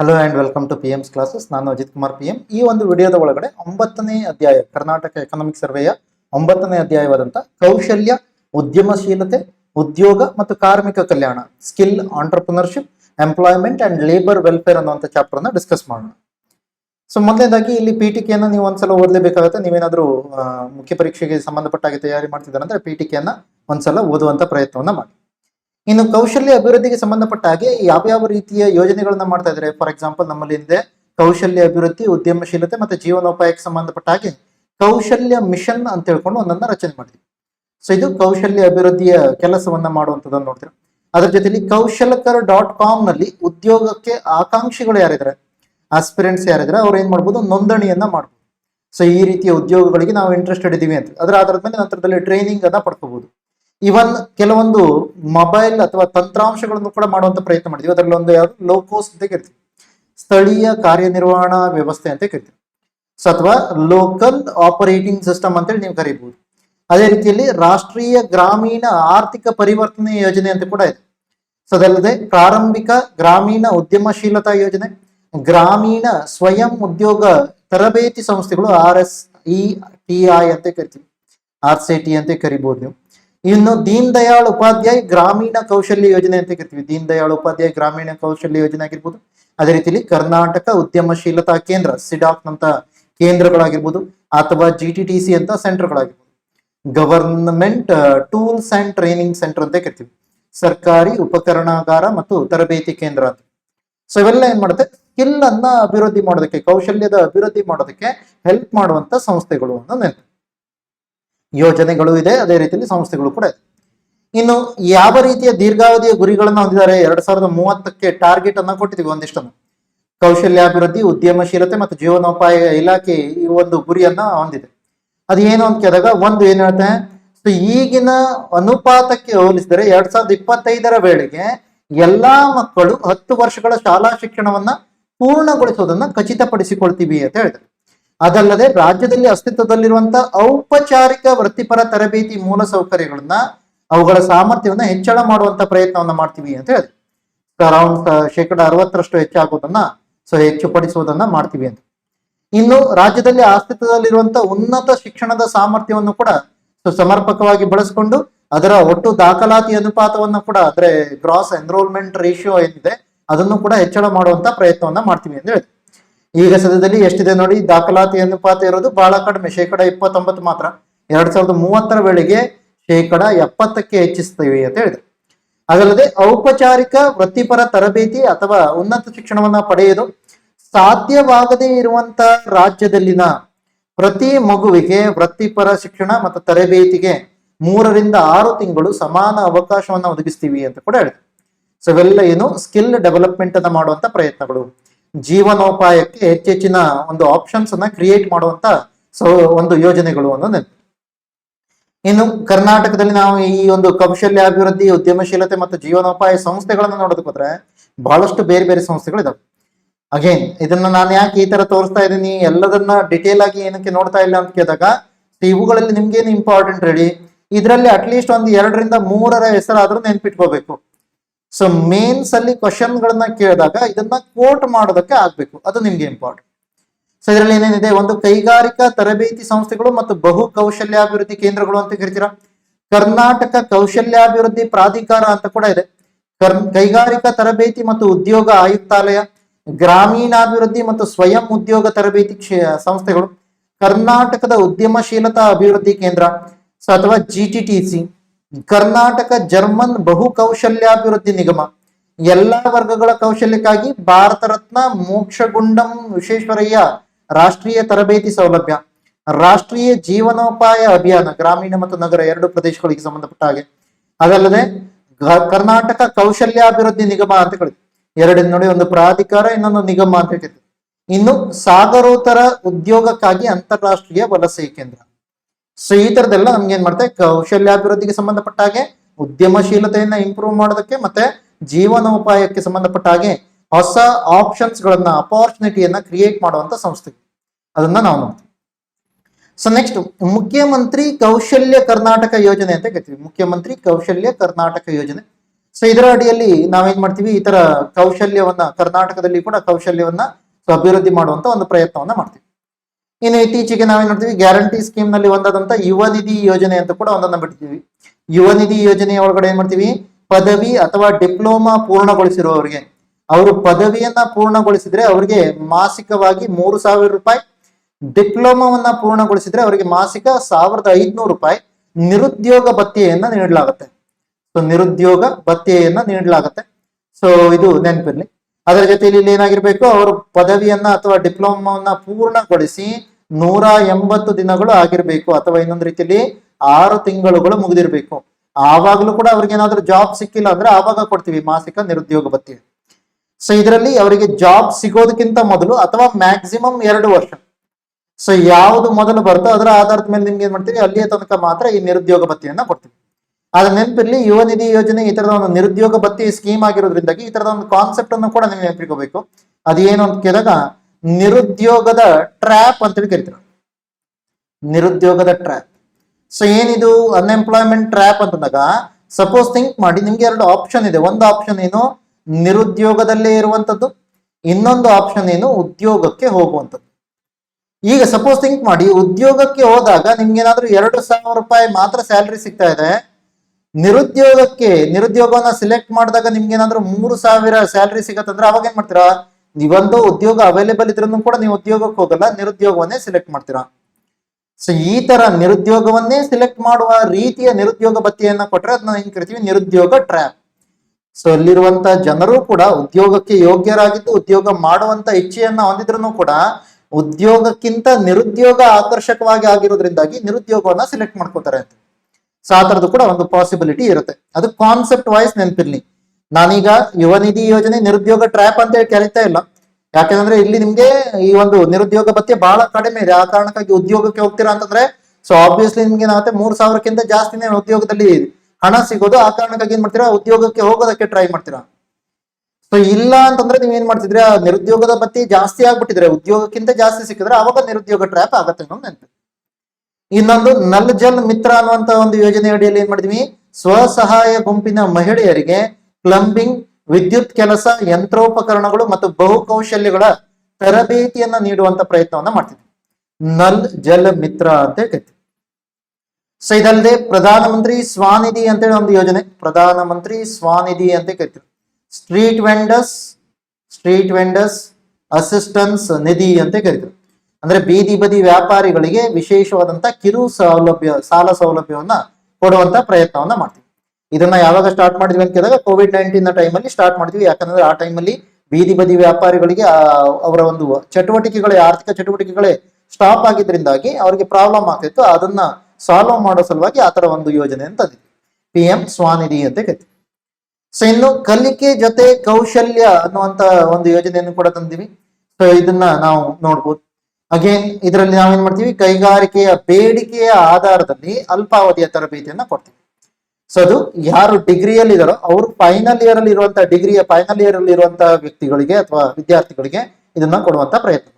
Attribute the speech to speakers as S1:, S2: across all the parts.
S1: Hello and welcome to P MS classes ನಾನು Ajit Kumar P M ಈ ಒಂದು ವಿಡಿಯೋದ ಒಳಗಡೆ ಒಂಬತ್ತನೇ ಅಧ್ಯಾಯ, ಕರ್ನಾಟಕ ಎಕನಾಮಿಕ್ ಸರ್ವೆಯ ಒಂಬತ್ತನೇ ಅಧ್ಯಾಯವಾದಂಥ ಕೌಶಲ್ಯ, ಉದ್ಯಮಶೀಲತೆ, ಉದ್ಯೋಗ ಮತ್ತು ಕಾರ್ಮಿಕ ಕಲ್ಯಾಣ skill entrepreneurship employment and labour welfare ಅನ್ನುವಂಥ ಚಾಪ್ಟರ್ ಅನ್ನ ಡಿಸ್ಕಸ್ ಮಾಡೋಣ. ಸೊ ಮೊದಲನೇದಾಗಿ ಇಲ್ಲಿ ಪಿ ಟಿ ಕೆಯನ್ನು ನೀವು ಒಂದ್ಸಲ ಓದಲೇಬೇಕಾಗುತ್ತೆ. ನೀವೇನಾದ್ರೂ ಮುಖ್ಯ ಪರೀಕ್ಷೆಗೆ ಸಂಬಂಧಪಟ್ಟಾಗಿ ತಯಾರಿ ಮಾಡ್ತಿದ್ದಾರೆ ಅಂದ್ರೆ ಪಿ ಟಿ ಕೆಯನ್ನು ಒಂದ್ಸಲ ಓದುವಂತ ಪ್ರಯತ್ನವನ್ನ ಮಾಡಿ. ಇನ್ನು ಕೌಶಲ್ಯ ಅಭಿವೃದ್ಧಿಗೆ ಸಂಬಂಧಪಟ್ಟ ಹಾಗೆ ಯಾವ್ಯಾವ ರೀತಿಯ ಯೋಜನೆಗಳನ್ನ ಮಾಡ್ತಾ ಇದ್ದಾರೆ? ಫಾರ್ ಎಕ್ಸಾಂಪಲ್ ನಮ್ಮಲ್ಲಿ ಹಿಂದೆ ಕೌಶಲ್ಯ ಅಭಿವೃದ್ಧಿ, ಉದ್ಯಮಶೀಲತೆ ಮತ್ತೆ ಜೀವನೋಪಾಯಕ್ಕೆ ಸಂಬಂಧಪಟ್ಟ ಹಾಗೆ ಕೌಶಲ್ಯ ಮಿಷನ್ ಅಂತ ಹೇಳ್ಕೊಂಡು ಒಂದನ್ನ ರಚನೆ ಮಾಡಿದ್ವಿ. ಸೊ ಇದು ಕೌಶಲ್ಯ ಅಭಿವೃದ್ಧಿಯ ಕೆಲಸವನ್ನ ಮಾಡುವಂತದನ್ನ ನೋಡ್ತೀರಾ? ಅದ್ರ ಜೊತೆಲಿ ಕೌಶಲಕರ್ ಡಾಟ್ ಕಾಮ್ನಲ್ಲಿ ಉದ್ಯೋಗಕ್ಕೆ ಆಕಾಂಕ್ಷಿಗಳು ಯಾರಿದ್ದಾರೆ ಆಸ್ಪಿರೆಂಟ್ಸ್ ಯಾರಿದ್ದಾರೆ ಅವ್ರು ಏನ್ ಮಾಡ್ಬೋದು? ನೋಂದಣಿಯನ್ನ ಮಾಡ್ಬೋದು. ಸೊ ಈ ರೀತಿಯ ಉದ್ಯೋಗಗಳಿಗೆ ನಾವು ಇಂಟ್ರೆಸ್ಟೆಡ್ ಇದೀವಿ ಅಂತ. ಅದರ ಆಧಾರದ ಮೇಲೆ ನಂತರದಲ್ಲಿ ಟ್ರೈನಿಂಗ್ ಅನ್ನ ಪಡ್ಕೋಬಹುದು ಇವನ್ ಕೆಲವೊಂದು ಮೊಬೈಲ್ ಅಥವಾ ತಂತ್ರಾಂಶಗಳನ್ನು ಕೂಡ ಮಾಡುವಂತ ಪ್ರಯತ್ನ ಮಾಡಿದ್ವಿ. ಅದರಲ್ಲಿ ಒಂದು ಯಾವ್ದು? ಲೋಕೋಸ್ ಅಂತ ಕರಿತೀವಿ ಸ್ಥಳೀಯ ಕಾರ್ಯನಿರ್ವಹಣಾ ವ್ಯವಸ್ಥೆ ಅಂತ ಕರಿತೀವಿ ಸೊ ಅಥವಾ ಲೋಕಲ್ ಆಪರೇಟಿಂಗ್ ಸಿಸ್ಟಮ್ ಅಂತೇಳಿ ನೀವು ಕರೀಬಹುದು. ಅದೇ ರೀತಿಯಲ್ಲಿ ರಾಷ್ಟ್ರೀಯ ಗ್ರಾಮೀಣ ಆರ್ಥಿಕ ಪರಿವರ್ತನೆ ಯೋಜನೆ ಅಂತ ಕೂಡ ಇದೆ. ಸೊ ಅದಲ್ಲದೆ ಪ್ರಾರಂಭಿಕ ಗ್ರಾಮೀಣ ಉದ್ಯಮಶೀಲತಾ ಯೋಜನೆ, ಗ್ರಾಮೀಣ ಸ್ವಯಂ ಉದ್ಯೋಗ ತರಬೇತಿ ಸಂಸ್ಥೆಗಳು R S E T I ಅಂತ ಕರಿತೀವಿ. ಆರ್ ಸಿ ಟಿ ಅಂತ ಕರಿಬಹುದು ನೀವು. ಇನ್ನು ದೀನ್ ದಯಾಳ್ ಉಪಾಧ್ಯಾಯ ಗ್ರಾಮೀಣ ಕೌಶಲ್ಯ ಯೋಜನೆ ಅಂತ ಕರಿತೀವಿ ದೀನ್ ದಯಾಳ್ ಉಪಾಧ್ಯಾಯ ಗ್ರಾಮೀಣ ಕೌಶಲ್ಯ ಯೋಜನೆ ಆಗಿರ್ಬೋದು. ಅದೇ ರೀತಿಲಿ ಕರ್ನಾಟಕ ಉದ್ಯಮಶೀಲತಾ ಕೇಂದ್ರ ಸಿಡಾಕ್ ನಂತ ಕೇಂದ್ರಗಳಾಗಿರ್ಬೋದು ಅಥವಾ ಜಿ ಟಿ ಟಿ ಸಿ ಅಂತ ಸೆಂಟರ್ಗಳಾಗಿರ್ಬೋದು. Government tools and training centre ಅಂತ ಕರಿತೀವಿ ಸರ್ಕಾರಿ ಉಪಕರಣಾಗಾರ ಮತ್ತು ತರಬೇತಿ ಕೇಂದ್ರ ಅಂತ. ಸೊ ಇವೆಲ್ಲ ಏನ್ ಮಾಡುತ್ತೆ? ಸ್ಕಿಲ್ ಅನ್ನ ಅಭಿವೃದ್ಧಿ ಮಾಡೋದಕ್ಕೆ, ಕೌಶಲ್ಯದ ಅಭಿವೃದ್ಧಿ ಮಾಡೋದಕ್ಕೆ ಹೆಲ್ಪ್ ಮಾಡುವಂತ ಸಂಸ್ಥೆಗಳು ಅನ್ನೋ ನೆನಪು ಯೋಜನೆಗಳು ಇದೆ, ಅದೇ ರೀತಿಯಲ್ಲಿ ಸಂಸ್ಥೆಗಳು ಕೂಡ ಇದೆ. ಇನ್ನು ಯಾವ ರೀತಿಯ ದೀರ್ಘಾವಧಿಯ ಗುರಿಗಳನ್ನ ಹೊಂದಿದ್ದಾರೆ? ಎರಡ್ ಸಾವಿರದ ಮೂವತ್ತಕ್ಕೆ ಟಾರ್ಗೆಟ್ ಅನ್ನ ಕೊಟ್ಟಿದ್ವಿ ಒಂದಿಷ್ಟನ್ನು. ಕೌಶಲ್ಯಾಭಿವೃದ್ಧಿ, ಉದ್ಯಮಶೀಲತೆ ಮತ್ತು ಜೀವನೋಪಾಯ ಇಲಾಖೆ ಈ ಒಂದು ಗುರಿಯನ್ನ ಹೊಂದಿದೆ. ಅದು ಏನು ಅಂತ ಕೇಳಿದಾಗ ಒಂದು ಏನ್ ಹೇಳ್ತೆ ಸೊ ಈಗಿನ ಅನುಪಾತಕ್ಕೆ ಹೋಲಿಸಿದರೆ ಎರಡ್ ಸಾವಿರದ ಇಪ್ಪತ್ತೈದರ ವೇಳೆಗೆ ಎಲ್ಲಾ ಮಕ್ಕಳು ಹತ್ತು ವರ್ಷಗಳ ಶಾಲಾ ಶಿಕ್ಷಣವನ್ನ ಪೂರ್ಣಗೊಳಿಸೋದನ್ನ ಖಚಿತಪಡಿಸಿಕೊಳ್ತೀವಿ ಅಂತ ಹೇಳ್ತಾರೆ. ಅದಲ್ಲದೆ ರಾಜ್ಯದಲ್ಲಿ ಅಸ್ತಿತ್ವದಲ್ಲಿರುವಂತಹ ಔಪಚಾರಿಕ ವೃತ್ತಿಪರ ತರಬೇತಿ ಮೂಲ ಸೌಕರ್ಯಗಳನ್ನ ಅವುಗಳ ಸಾಮರ್ಥ್ಯವನ್ನ ಹೆಚ್ಚಳ ಮಾಡುವಂತ ಪ್ರಯತ್ನವನ್ನ ಮಾಡ್ತೀವಿ ಅಂತ ಹೇಳಿದೆ ಅರೌಂಡ್ ಶೇಕಡ ಅರವತ್ತರಷ್ಟು ಹೆಚ್ಚಾಗೋದನ್ನ, ಸೊ ಹೆಚ್ಚು ಪಡಿಸುವುದನ್ನ ಮಾಡ್ತೀವಿ ಅಂತ. ಇನ್ನು ರಾಜ್ಯದಲ್ಲಿ ಅಸ್ತಿತ್ವದಲ್ಲಿರುವಂತಹ ಉನ್ನತ ಶಿಕ್ಷಣದ ಸಾಮರ್ಥ್ಯವನ್ನು ಕೂಡ ಸಮರ್ಪಕವಾಗಿ ಬಳಸಿಕೊಂಡು ಅದರ ಒಟ್ಟು ದಾಖಲಾತಿ ಅನುಪಾತವನ್ನು ಕೂಡ, ಅಂದ್ರೆ ಗ್ರಾಸ್ ಎನ್ರೋಲ್ಮೆಂಟ್ ರೇಷಿಯೋ ಏನಿದೆ, ಅದನ್ನು ಕೂಡ ಹೆಚ್ಚಳ ಮಾಡುವಂತ ಪ್ರಯತ್ನವನ್ನ ಮಾಡ್ತೀವಿ ಅಂತ ಹೇಳಿದೆ ಈಗ ಸದ್ಯದಲ್ಲಿ ಎಷ್ಟಿದೆ ನೋಡಿ, ದಾಖಲಾತಿ ಅನುಪಾತ ಇರೋದು ಬಹಳ ಕಡಿಮೆ, ಶೇಕಡ ಇಪ್ಪತ್ತೊಂಬತ್ತು ಮಾತ್ರ. ಎರಡ್ ಸಾವಿರದ ಮೂವತ್ತರ ವೇಳೆಗೆ ಶೇಕಡ ಎಪ್ಪತ್ತಕ್ಕೆ ಹೆಚ್ಚಿಸ್ತೀವಿ ಅಂತ ಹೇಳಿದ್ರು. ಅದಲ್ಲದೆ ಔಪಚಾರಿಕ ವೃತ್ತಿಪರ ತರಬೇತಿ ಅಥವಾ ಉನ್ನತ ಶಿಕ್ಷಣವನ್ನ ಪಡೆಯೋದು ಸಾಧ್ಯವಾಗದೇ ಇರುವಂತ ರಾಜ್ಯದಲ್ಲಿನ ಪ್ರತಿ ಮಗುವಿಗೆ ವೃತ್ತಿಪರ ಶಿಕ್ಷಣ ಮತ್ತು ತರಬೇತಿಗೆ ಮೂರರಿಂದ ಆರು ತಿಂಗಳು ಸಮಾನ ಅವಕಾಶವನ್ನ ಒದಗಿಸ್ತೀವಿ ಅಂತ ಕೂಡ ಹೇಳಿದ್ರು. ಸೊ ಇವೆಲ್ಲ ಏನು ಸ್ಕಿಲ್ ಡೆವಲಪ್ಮೆಂಟ್ ಅನ್ನ ಮಾಡುವಂತ ಪ್ರಯತ್ನಗಳು. ಜೀವನೋಪಾಯಕ್ಕೆ ಹೆಚ್ಚೆಚ್ಚಿನ ಒಂದು ಆಪ್ಷನ್ಸ್ ಅನ್ನ ಕ್ರಿಯೇಟ್ ಮಾಡುವಂತ ಸೊ, ಒಂದು ಯೋಜನೆಗಳು ಅನ್ನೋ ನೆನಪು. ಇನ್ನು ಕರ್ನಾಟಕದಲ್ಲಿ ನಾವು ಈ ಒಂದು ಕೌಶಲ್ಯ ಅಭಿವೃದ್ಧಿ, ಉದ್ಯಮಶೀಲತೆ ಮತ್ತು ಜೀವನೋಪಾಯ ಸಂಸ್ಥೆಗಳನ್ನು ನೋಡೋದಕ್ಕೆ ಹೋದ್ರೆ ಬಹಳಷ್ಟು ಬೇರೆ ಬೇರೆ ಸಂಸ್ಥೆಗಳು ಇದಾವೆ. ಅಗೇನ್ ಇದನ್ನ ನಾನು ಯಾಕೆ ಈ ತರ ತೋರಿಸ್ತಾ ಇದ್ದೀನಿ? ಎಲ್ಲದನ್ನ ಡಿಟೇಲ್ ಆಗಿ ಏನಕ್ಕೆ ನೋಡ್ತಾ ಇಲ್ಲ ಅಂತ ಕೇಳಿದಾಗ ಇವುಗಳಲ್ಲಿ ನಿಮ್ಗೇನು ಇಂಪಾರ್ಟೆಂಟ್ ರೆಡಿ ಇದರಲ್ಲಿ ಅಟ್ಲೀಸ್ಟ್ ಒಂದು ಎರಡರಿಂದ ಮೂರರ ಹೆಸರಾದ್ರೂ ನೆನ್ಪಿಟ್ಕೋಬೇಕು. ಸೊ ಮೇನ್ಸ್ ಅಲ್ಲಿ ಕ್ವಶನ್ ಗಳನ್ನ ಕೇಳಿದಾಗ ಇದನ್ನ ಕೋಟ್ ಮಾಡೋದಕ್ಕೆ ಆಗ್ಬೇಕು. ಅದು ನಿಮ್ಗೆ ಇಂಪಾರ್ಟೆಂಟ್ ಸೊ ಇದರಲ್ಲಿ ಏನೇನಿದೆ? ಒಂದು ಕೈಗಾರಿಕಾ ತರಬೇತಿ ಸಂಸ್ಥೆಗಳು ಮತ್ತು ಬಹು ಕೌಶಲ್ಯಾಭಿವೃದ್ಧಿ ಕೇಂದ್ರಗಳು ಅಂತ ಕರಿತೀರಾ ಕರ್ನಾಟಕ ಕೌಶಲ್ಯಾಭಿವೃದ್ಧಿ ಪ್ರಾಧಿಕಾರ ಅಂತ ಕೂಡ ಇದೆ. ಕೈಗಾರಿಕಾ ತರಬೇತಿ ಮತ್ತು ಉದ್ಯೋಗ ಆಯುಕ್ತಾಲಯ, ಗ್ರಾಮೀಣಾಭಿವೃದ್ಧಿ ಮತ್ತು ಸ್ವಯಂ ಉದ್ಯೋಗ ತರಬೇತಿ ಸಂಸ್ಥೆಗಳು, ಕರ್ನಾಟಕದ ಉದ್ಯಮಶೀಲತಾ ಅಭಿವೃದ್ಧಿ ಕೇಂದ್ರ, ಸೊ, ಅಥವಾ G T C Karnataka German ಬಹು ಕೌಶಲ್ಯಾಭಿವೃದ್ಧಿ ನಿಗಮ. ಎಲ್ಲಾ ವರ್ಗಗಳ ಕೌಶಲ್ಯಕ್ಕಾಗಿ ಭಾರತ ರತ್ನ ಮೋಕ್ಷಗುಂಡಂ ವಿಶ್ವೇಶ್ವರಯ್ಯ ರಾಷ್ಟ್ರೀಯ ತರಬೇತಿ ಸೌಲಭ್ಯ. ರಾಷ್ಟ್ರೀಯ ಜೀವನೋಪಾಯ ಅಭಿಯಾನ, ಗ್ರಾಮೀಣ ಮತ್ತು ನಗರ ಎರಡು ಪ್ರದೇಶಗಳಿಗೆ ಸಂಬಂಧಪಟ್ಟ ಹಾಗೆ. ಅದಲ್ಲದೆ ಕರ್ನಾಟಕ ಕೌಶಲ್ಯಾಭಿವೃದ್ಧಿ ನಿಗಮ ಅಂತ ಕಳಿತು ಎರಡನ್ನ ನೋಡಿ ಒಂದು ಪ್ರಾಧಿಕಾರ, ಇನ್ನೊಂದು ನಿಗಮ ಅಂತ ಹೇಳ್ತಿತ್ತು ಇನ್ನು ಸಾಗರೋತ್ತರ ಉದ್ಯೋಗಕ್ಕಾಗಿ ಅಂತಾರಾಷ್ಟ್ರೀಯ ವಲಸೆ ಕೇಂದ್ರ. ಸೊ ಈ ತರದೆಲ್ಲ ನಮ್ಗೆ ಏನ್ ಮಾಡುತ್ತೆ ಕೌಶಲ್ಯಾಭಿವೃದ್ಧಿಗೆ ಸಂಬಂಧಪಟ್ಟ ಹಾಗೆ, ಉದ್ಯಮಶೀಲತೆಯನ್ನ ಇಂಪ್ರೂವ್ ಮಾಡೋದಕ್ಕೆ ಮತ್ತೆ ಜೀವನೋಪಾಯಕ್ಕೆ ಸಂಬಂಧಪಟ್ಟ ಹಾಗೆ ಹೊಸ ಆಪ್ಷನ್ಸ್ ಗಳನ್ನ ಅಪಾರ್ಚುನಿಟಿಯನ್ನ ಕ್ರಿಯೇಟ್ ಮಾಡುವಂತ ಸಂಸ್ಥೆ. ಅದನ್ನ ನಾವು ನೋಡ್ತೀವಿ. ಸೊ ನೆಕ್ಸ್ಟ್ ಮುಖ್ಯಮಂತ್ರಿ ಕೌಶಲ್ಯ ಕರ್ನಾಟಕ ಯೋಜನೆ ಅಂತ ಕೇಳ್ತೀವಿ. ಮುಖ್ಯಮಂತ್ರಿ ಕೌಶಲ್ಯ ಕರ್ನಾಟಕ ಯೋಜನೆ. ಸೊ ಇದರ ಅಡಿಯಲ್ಲಿ ನಾವೇನ್ ಮಾಡ್ತೀವಿ? ಈ ತರ ಕೌಶಲ್ಯವನ್ನ, ಕರ್ನಾಟಕದಲ್ಲಿ ಕೂಡ ಕೌಶಲ್ಯವನ್ನ ಅಭಿವೃದ್ಧಿ ಮಾಡುವಂತ ಒಂದು ಪ್ರಯತ್ನವನ್ನ ಮಾಡ್ತೀವಿ. ಇನ್ನು ಇತ್ತೀಚೆಗೆ ನಾವೇನ್ ನೋಡ್ತೀವಿ, ಗ್ಯಾರಂಟಿ ಸ್ಕೀಮ್ನಲ್ಲಿ ಒಂದಾದಂತ ಯುವ ನಿಧಿ ಯೋಜನೆ ಅಂತ ಕೂಡ ಒಂದನ್ನ ಬಿಡ್ತೀವಿ ಯುವ ನಿಧಿ ಯೋಜನೆಯ ಒಳಗಡೆ ಏನ್ ಮಾಡ್ತೀವಿ, ಪದವಿ ಅಥವಾ ಡಿಪ್ಲೊಮಾ ಪೂರ್ಣಗೊಳಿಸಿರುವವರಿಗೆ ಅವರು ಪದವಿಯನ್ನ ಪೂರ್ಣಗೊಳಿಸಿದ್ರೆ ಅವರಿಗೆ ಮಾಸಿಕವಾಗಿ ಮೂರು ಸಾವಿರ ರೂಪಾಯಿ, ಡಿಪ್ಲೊಮಾವನ್ನ ಪೂರ್ಣಗೊಳಿಸಿದ್ರೆ ಅವರಿಗೆ ಮಾಸಿಕ ಸಾವಿರದ ಐದ್ನೂರು ರೂಪಾಯಿ ನಿರುದ್ಯೋಗ ಭತ್ಯೆಯನ್ನ ನೀಡಲಾಗುತ್ತೆ. ಸೊ ನಿರುದ್ಯೋಗ ಭತ್ಯೆಯನ್ನ ನೀಡಲಾಗುತ್ತೆ. ಸೊ ಇದು ನೆನಪಿರ್ಲಿ. ಅದರ ಜೊತೆಯಲ್ಲಿ ಇಲ್ಲಿ ಏನಾಗಿರ್ಬೇಕು, ಅವರು ಪದವಿಯನ್ನ ಅಥವಾ ಡಿಪ್ಲೊಮಾವನ್ನ ಪೂರ್ಣಗೊಳಿಸಿ ನೂರ ಎಂಬತ್ತು ದಿನಗಳು ಆಗಿರ್ಬೇಕು ಅಥವಾ ಇನ್ನೊಂದು ರೀತಿಯಲ್ಲಿ ಆರು ತಿಂಗಳುಗಳು ಮುಗಿದಿರ್ಬೇಕು. ಆವಾಗಲೂ ಕೂಡ ಅವ್ರಿಗೆ ಏನಾದ್ರೂ ಜಾಬ್ ಸಿಕ್ಕಿಲ್ಲ ಅಂದ್ರೆ ಆವಾಗ ಕೊಡ್ತೀವಿ ಮಾಸಿಕ ನಿರುದ್ಯೋಗ ಭತ್ಯೆ. ಸೊ ಇದರಲ್ಲಿ ಅವರಿಗೆ ಜಾಬ್ ಸಿಗೋದಕ್ಕಿಂತ ಮೊದಲು ಅಥವಾ ಮ್ಯಾಕ್ಸಿಮಮ್ ಎರಡು ವರ್ಷ. ಸೊ ಯಾವುದು ಮೊದಲು ಬರ್ತೋ ಅದರ ಆಧಾರದ ಮೇಲೆ ನಿಮ್ಗೆ ಏನ್ ಮಾಡ್ತೀವಿ ಅಲ್ಲಿಯ ತನಕ ಮಾತ್ರ ಈ ನಿರುದ್ಯೋಗ ಭತ್ಯೆಯನ್ನ ಕೊಡ್ತೀವಿ. ಆದ್ರೆ ನೆನಪಿರ್ಲಿ, ಯುವ ನಿಧಿ ಯೋಜನೆ ಈ ತರದ ಒಂದು ನಿರುದ್ಯೋಗ ಭತ್ತಿ ಸ್ಕೀಮ್ ಆಗಿರೋದ್ರಿಂದಾಗಿ ಈ ತರದ ಒಂದು ಕಾನ್ಸೆಪ್ಟ್ ಅನ್ನು ಕೂಡ ನೀವು ನೆನಪಿಟ್ಕೋಬೇಕು. ಅದೇನು ಅಂತ ಕೇಳಿದಾಗ, ನಿರುದ್ಯೋಗದ ಟ್ರ್ಯಾಪ್ ಅಂತೇಳಿ ಕರಿತಾರೆ. ನಿರುದ್ಯೋಗದ ಟ್ರ್ಯಾಪ್ ಸೊ ಏನಿದು? ಅನ್ಎಂಪ್ಲಾಯ್ಮೆಂಟ್ ಟ್ರ್ಯಾಪ್ ಅಂತಂದಾಗ ಸಪೋಸ್ ಥಿಂಕ್ ಮಾಡಿ, ನಿಮ್ಗೆ ಎರಡು ಆಪ್ಷನ್ ಇದೆ. ಒಂದು ಆಪ್ಷನ್ ಏನು? ನಿರುದ್ಯೋಗದಲ್ಲೇ ಇರುವಂತದ್ದು. ಇನ್ನೊಂದು ಆಪ್ಷನ್ ಏನು? ಉದ್ಯೋಗಕ್ಕೆ ಹೋಗುವಂಥದ್ದು ಈಗ ಸಪೋಸ್ ಥಿಂಕ್ ಮಾಡಿ, ಉದ್ಯೋಗಕ್ಕೆ ಹೋದಾಗ ನಿಮ್ಗೆ ಏನಾದ್ರೂ ಎರಡು ಸಾವಿರ ರೂಪಾಯಿ ಮಾತ್ರ ಸ್ಯಾಲ್ರಿ ಸಿಗ್ತಾ ಇದೆ. ನಿರುದ್ಯೋಗಕ್ಕೆ, ನಿರುದ್ಯೋಗವನ್ನ ಸೆಲೆಕ್ಟ್ ಮಾಡಿದಾಗ ನಿಮ್ಗೆ ಏನಾದ್ರು ಮೂರು ಸಾವಿರ ಸ್ಯಾಲ್ರಿ ಸಿಗತ್ತಂದ್ರೆ ಅವಾಗ ಏನ್ ಮಾಡ್ತೀರಾ? ನೀವೊಂದು ಉದ್ಯೋಗ ಅವೈಲೇಬಲ್ ಇದ್ರೂ ಕೂಡ ನೀವು ಉದ್ಯೋಗಕ್ಕೆ ಹೋಗಲ್ಲ, ನಿರುದ್ಯೋಗವನ್ನೇ ಸೆಲೆಕ್ಟ್ ಮಾಡ್ತೀರಾ? ಸೊ ಈ ತರ ನಿರುದ್ಯೋಗವನ್ನೇ ಸೆಲೆಕ್ಟ್ ಮಾಡುವ ರೀತಿಯ ನಿರುದ್ಯೋಗ ಬತ್ತಿಯನ್ನ ಕೊಟ್ರೆ ಅದನ್ನ ಏನ್ ಕರಿತೀವಿ? ನಿರುದ್ಯೋಗ ಟ್ರ್ಯಾಪ್ ಸೊ ಅಲ್ಲಿರುವಂತ ಜನರು ಕೂಡ ಉದ್ಯೋಗಕ್ಕೆ ಯೋಗ್ಯರಾಗಿದ್ದು, ಉದ್ಯೋಗ ಮಾಡುವಂತ ಇಚ್ಛೆಯನ್ನ ಹೊಂದಿದ್ರು ಕೂಡ ಉದ್ಯೋಗಕ್ಕಿಂತ ನಿರುದ್ಯೋಗ ಆಕರ್ಷಕವಾಗಿ ಆಗಿರೋದ್ರಿಂದಾಗಿ ನಿರುದ್ಯೋಗವನ್ನ ಸೆಲೆಕ್ಟ್ ಮಾಡ್ಕೋತಾರೆ ಅಂತ. ಸೊ ಆ ತರದ್ದು ಕೂಡ ಒಂದು ಪಾಸಿಬಿಲಿಟಿ ಇರುತ್ತೆ. ಅದು ಕಾನ್ಸೆಪ್ಟ್ ವೈಸ್ ನೆನಪಿರ್ಲಿ. ನಾನೀಗ ಯುವ ನಿಧಿ ಯೋಜನೆ ನಿರುದ್ಯೋಗ ಟ್ರ್ಯಾಪ್ ಅಂತ ಹೇಳಿ ಕರೀತಾ ಇಲ್ಲ. ಯಾಕಂದ್ರೆ ಇಲ್ಲಿ ನಿಮ್ಗೆ ಈ ಒಂದು ನಿರುದ್ಯೋಗ ಭತ್ಯೆ ಬಹಳ ಕಡಿಮೆ ಇದೆ. ಆ ಕಾರಣಕ್ಕಾಗಿ ಉದ್ಯೋಗಕ್ಕೆ ಹೋಗ್ತೀರಾ ಅಂತಂದ್ರೆ ಸೊ ಆಬ್ವಿಯಸ್ಲಿ ನಿಮ್ಗೆ ಏನಾಗುತ್ತೆ ಮೂರ್ ಸಾವಿರಕ್ಕಿಂತ ಜಾಸ್ತಿನೇ ಉದ್ಯೋಗದಲ್ಲಿ ಹಣ ಸಿಗೋದು. ಆ ಕಾರಣಕ್ಕಾಗಿ ಏನ್ ಮಾಡ್ತೀರಾ? ಉದ್ಯೋಗಕ್ಕೆ ಹೋಗೋದಕ್ಕೆ ಟ್ರೈ ಮಾಡ್ತೀರಾ? ಸೊ ಇಲ್ಲ ಅಂತಂದ್ರೆ ನೀವ್ ಏನ್ ಮಾಡ್ತಿದ್ರೆ ನಿರುದ್ಯೋಗದ ಬತ್ತಿ ಜಾಸ್ತಿ ಆಗ್ಬಿಟ್ಟಿದ್ರೆ, ಉದ್ಯೋಗಕ್ಕಿಂತ ಜಾಸ್ತಿ ಸಿಕ್ಕಿದ್ರೆ ಅವಾಗ ನಿರುದ್ಯೋಗ ಟ್ರ್ಯಾಪ್ ಆಗತ್ತೆ ಅನ್ನೋದು ನೆನಪು. ಇನ್ನೊಂದು ನಲ್ ಜಲ್ ಮಿತ್ರ ಅನ್ನುವಂತ ಒಂದು ಯೋಜನೆ ಅಡಿಯಲ್ಲಿ ಏನ್ ಮಾಡಿದ್ವಿ? ಸ್ವಸಹಾಯ ಗುಂಪಿನ ಮಹಿಳೆಯರಿಗೆ ಪ್ಲಂಬಿಂಗ್, ವಿದ್ಯುತ್ ಕೆಲಸ, ಯಂತ್ರೋಪಕರಣಗಳು ಮತ್ತು ಬಹುಕೌಶಲ್ಯಗಳ ತರಬೇತಿಯನ್ನ ನೀಡುವಂತ ಪ್ರಯತ್ನವನ್ನ ಮಾಡ್ತಿದ್ವಿ. ನಲ್ ಜಲ್ ಮಿತ್ರ ಅಂತ ಹೇಳ್ತೈತಿ ಸೊ ಇದಲ್ಲದೆ ಪ್ರಧಾನಮಂತ್ರಿ ಸ್ವಾನಿಧಿ ಅಂತೇಳಿ ಒಂದು ಯೋಜನೆ. ಪ್ರಧಾನಮಂತ್ರಿ ಸ್ವಾನಿಧಿ ಅಂತ ಕರಿತೀವಿ street vendors street vendors assistance Nidhi ಅಂತ ಕರಿತೀವಿ ಅಂದ್ರೆ ಬೀದಿ ಬದಿ ವ್ಯಾಪಾರಿಗಳಿಗೆ ವಿಶೇಷವಾದಂತ ಕಿರು ಸೌಲಭ್ಯ, ಸಾಲ ಸೌಲಭ್ಯವನ್ನ ಕೊಡುವಂತ ಪ್ರಯತ್ನವನ್ನ ಮಾಡ್ತೀವಿ. ಇದನ್ನ ಯಾವಾಗ ಸ್ಟಾರ್ಟ್ ಮಾಡಿದ್ವಿ ಅಂತ ಕೇಳಿದಾಗ ಕೋವಿಡ್ ನೈನ್ಟೀನ್ ಟೈಮಲ್ಲಿ ಸ್ಟಾರ್ಟ್ ಮಾಡಿದ್ವಿ. ಯಾಕಂದ್ರೆ ಆ ಟೈಮಲ್ಲಿ ಬೀದಿ ಬದಿ ವ್ಯಾಪಾರಿಗಳಿಗೆ ಅವರ ಒಂದು ಚಟುವಟಿಕೆಗಳೇ, ಆರ್ಥಿಕ ಚಟುವಟಿಕೆಗಳೇ ಸ್ಟಾಪ್ ಆಗಿದ್ರಿಂದಾಗಿ ಅವರಿಗೆ ಪ್ರಾಬ್ಲಮ್ ಆಗ್ತಿತ್ತು. ಅದನ್ನ ಸಾಲ್ವ್ ಮಾಡೋ ಸಲುವಾಗಿ ಆತರ ಒಂದು ಯೋಜನೆ ಅಂತ ಪಿ ಎಂ ಸ್ವಾನಿಧಿ ಅಂತ ಕರಿತೀವಿ. ಸೊ ಇನ್ನು ಕಲಿಕೆ ಜೊತೆ ಕೌಶಲ್ಯ ಅನ್ನುವಂತ ಒಂದು ಯೋಜನೆಯನ್ನು ಕೂಡ ತಂದಿವಿ. ಸೊ ಇದನ್ನ ನಾವು ನೋಡ್ಬೋದು. ಅಗೇನ್ ಇದರಲ್ಲಿ ನಾವೇನ್ ಮಾಡ್ತೀವಿ? ಕೈಗಾರಿಕೆಯ ಬೇಡಿಕೆಯ ಆಧಾರದಲ್ಲಿ ಅಲ್ಪಾವಧಿಯ ತರಬೇತಿಯನ್ನ ಕೊಡ್ತೀವಿ. ಸೊ ಅದು ಯಾರು ಡಿಗ್ರಿಯಲ್ಲಿ ಇದಾರೋ ಅವರು ಫೈನಲ್ ಇಯರ್ ಅಲ್ಲಿ ಇರುವಂತಹ ಡಿಗ್ರಿಯ ಫೈನಲ್ ಇಯರ್ ಅಲ್ಲಿ ಇರುವಂತಹ ವ್ಯಕ್ತಿಗಳಿಗೆ ಅಥವಾ ವಿದ್ಯಾರ್ಥಿಗಳಿಗೆ ಇದನ್ನ ಕೊಡುವಂತ ಪ್ರಯತ್ನ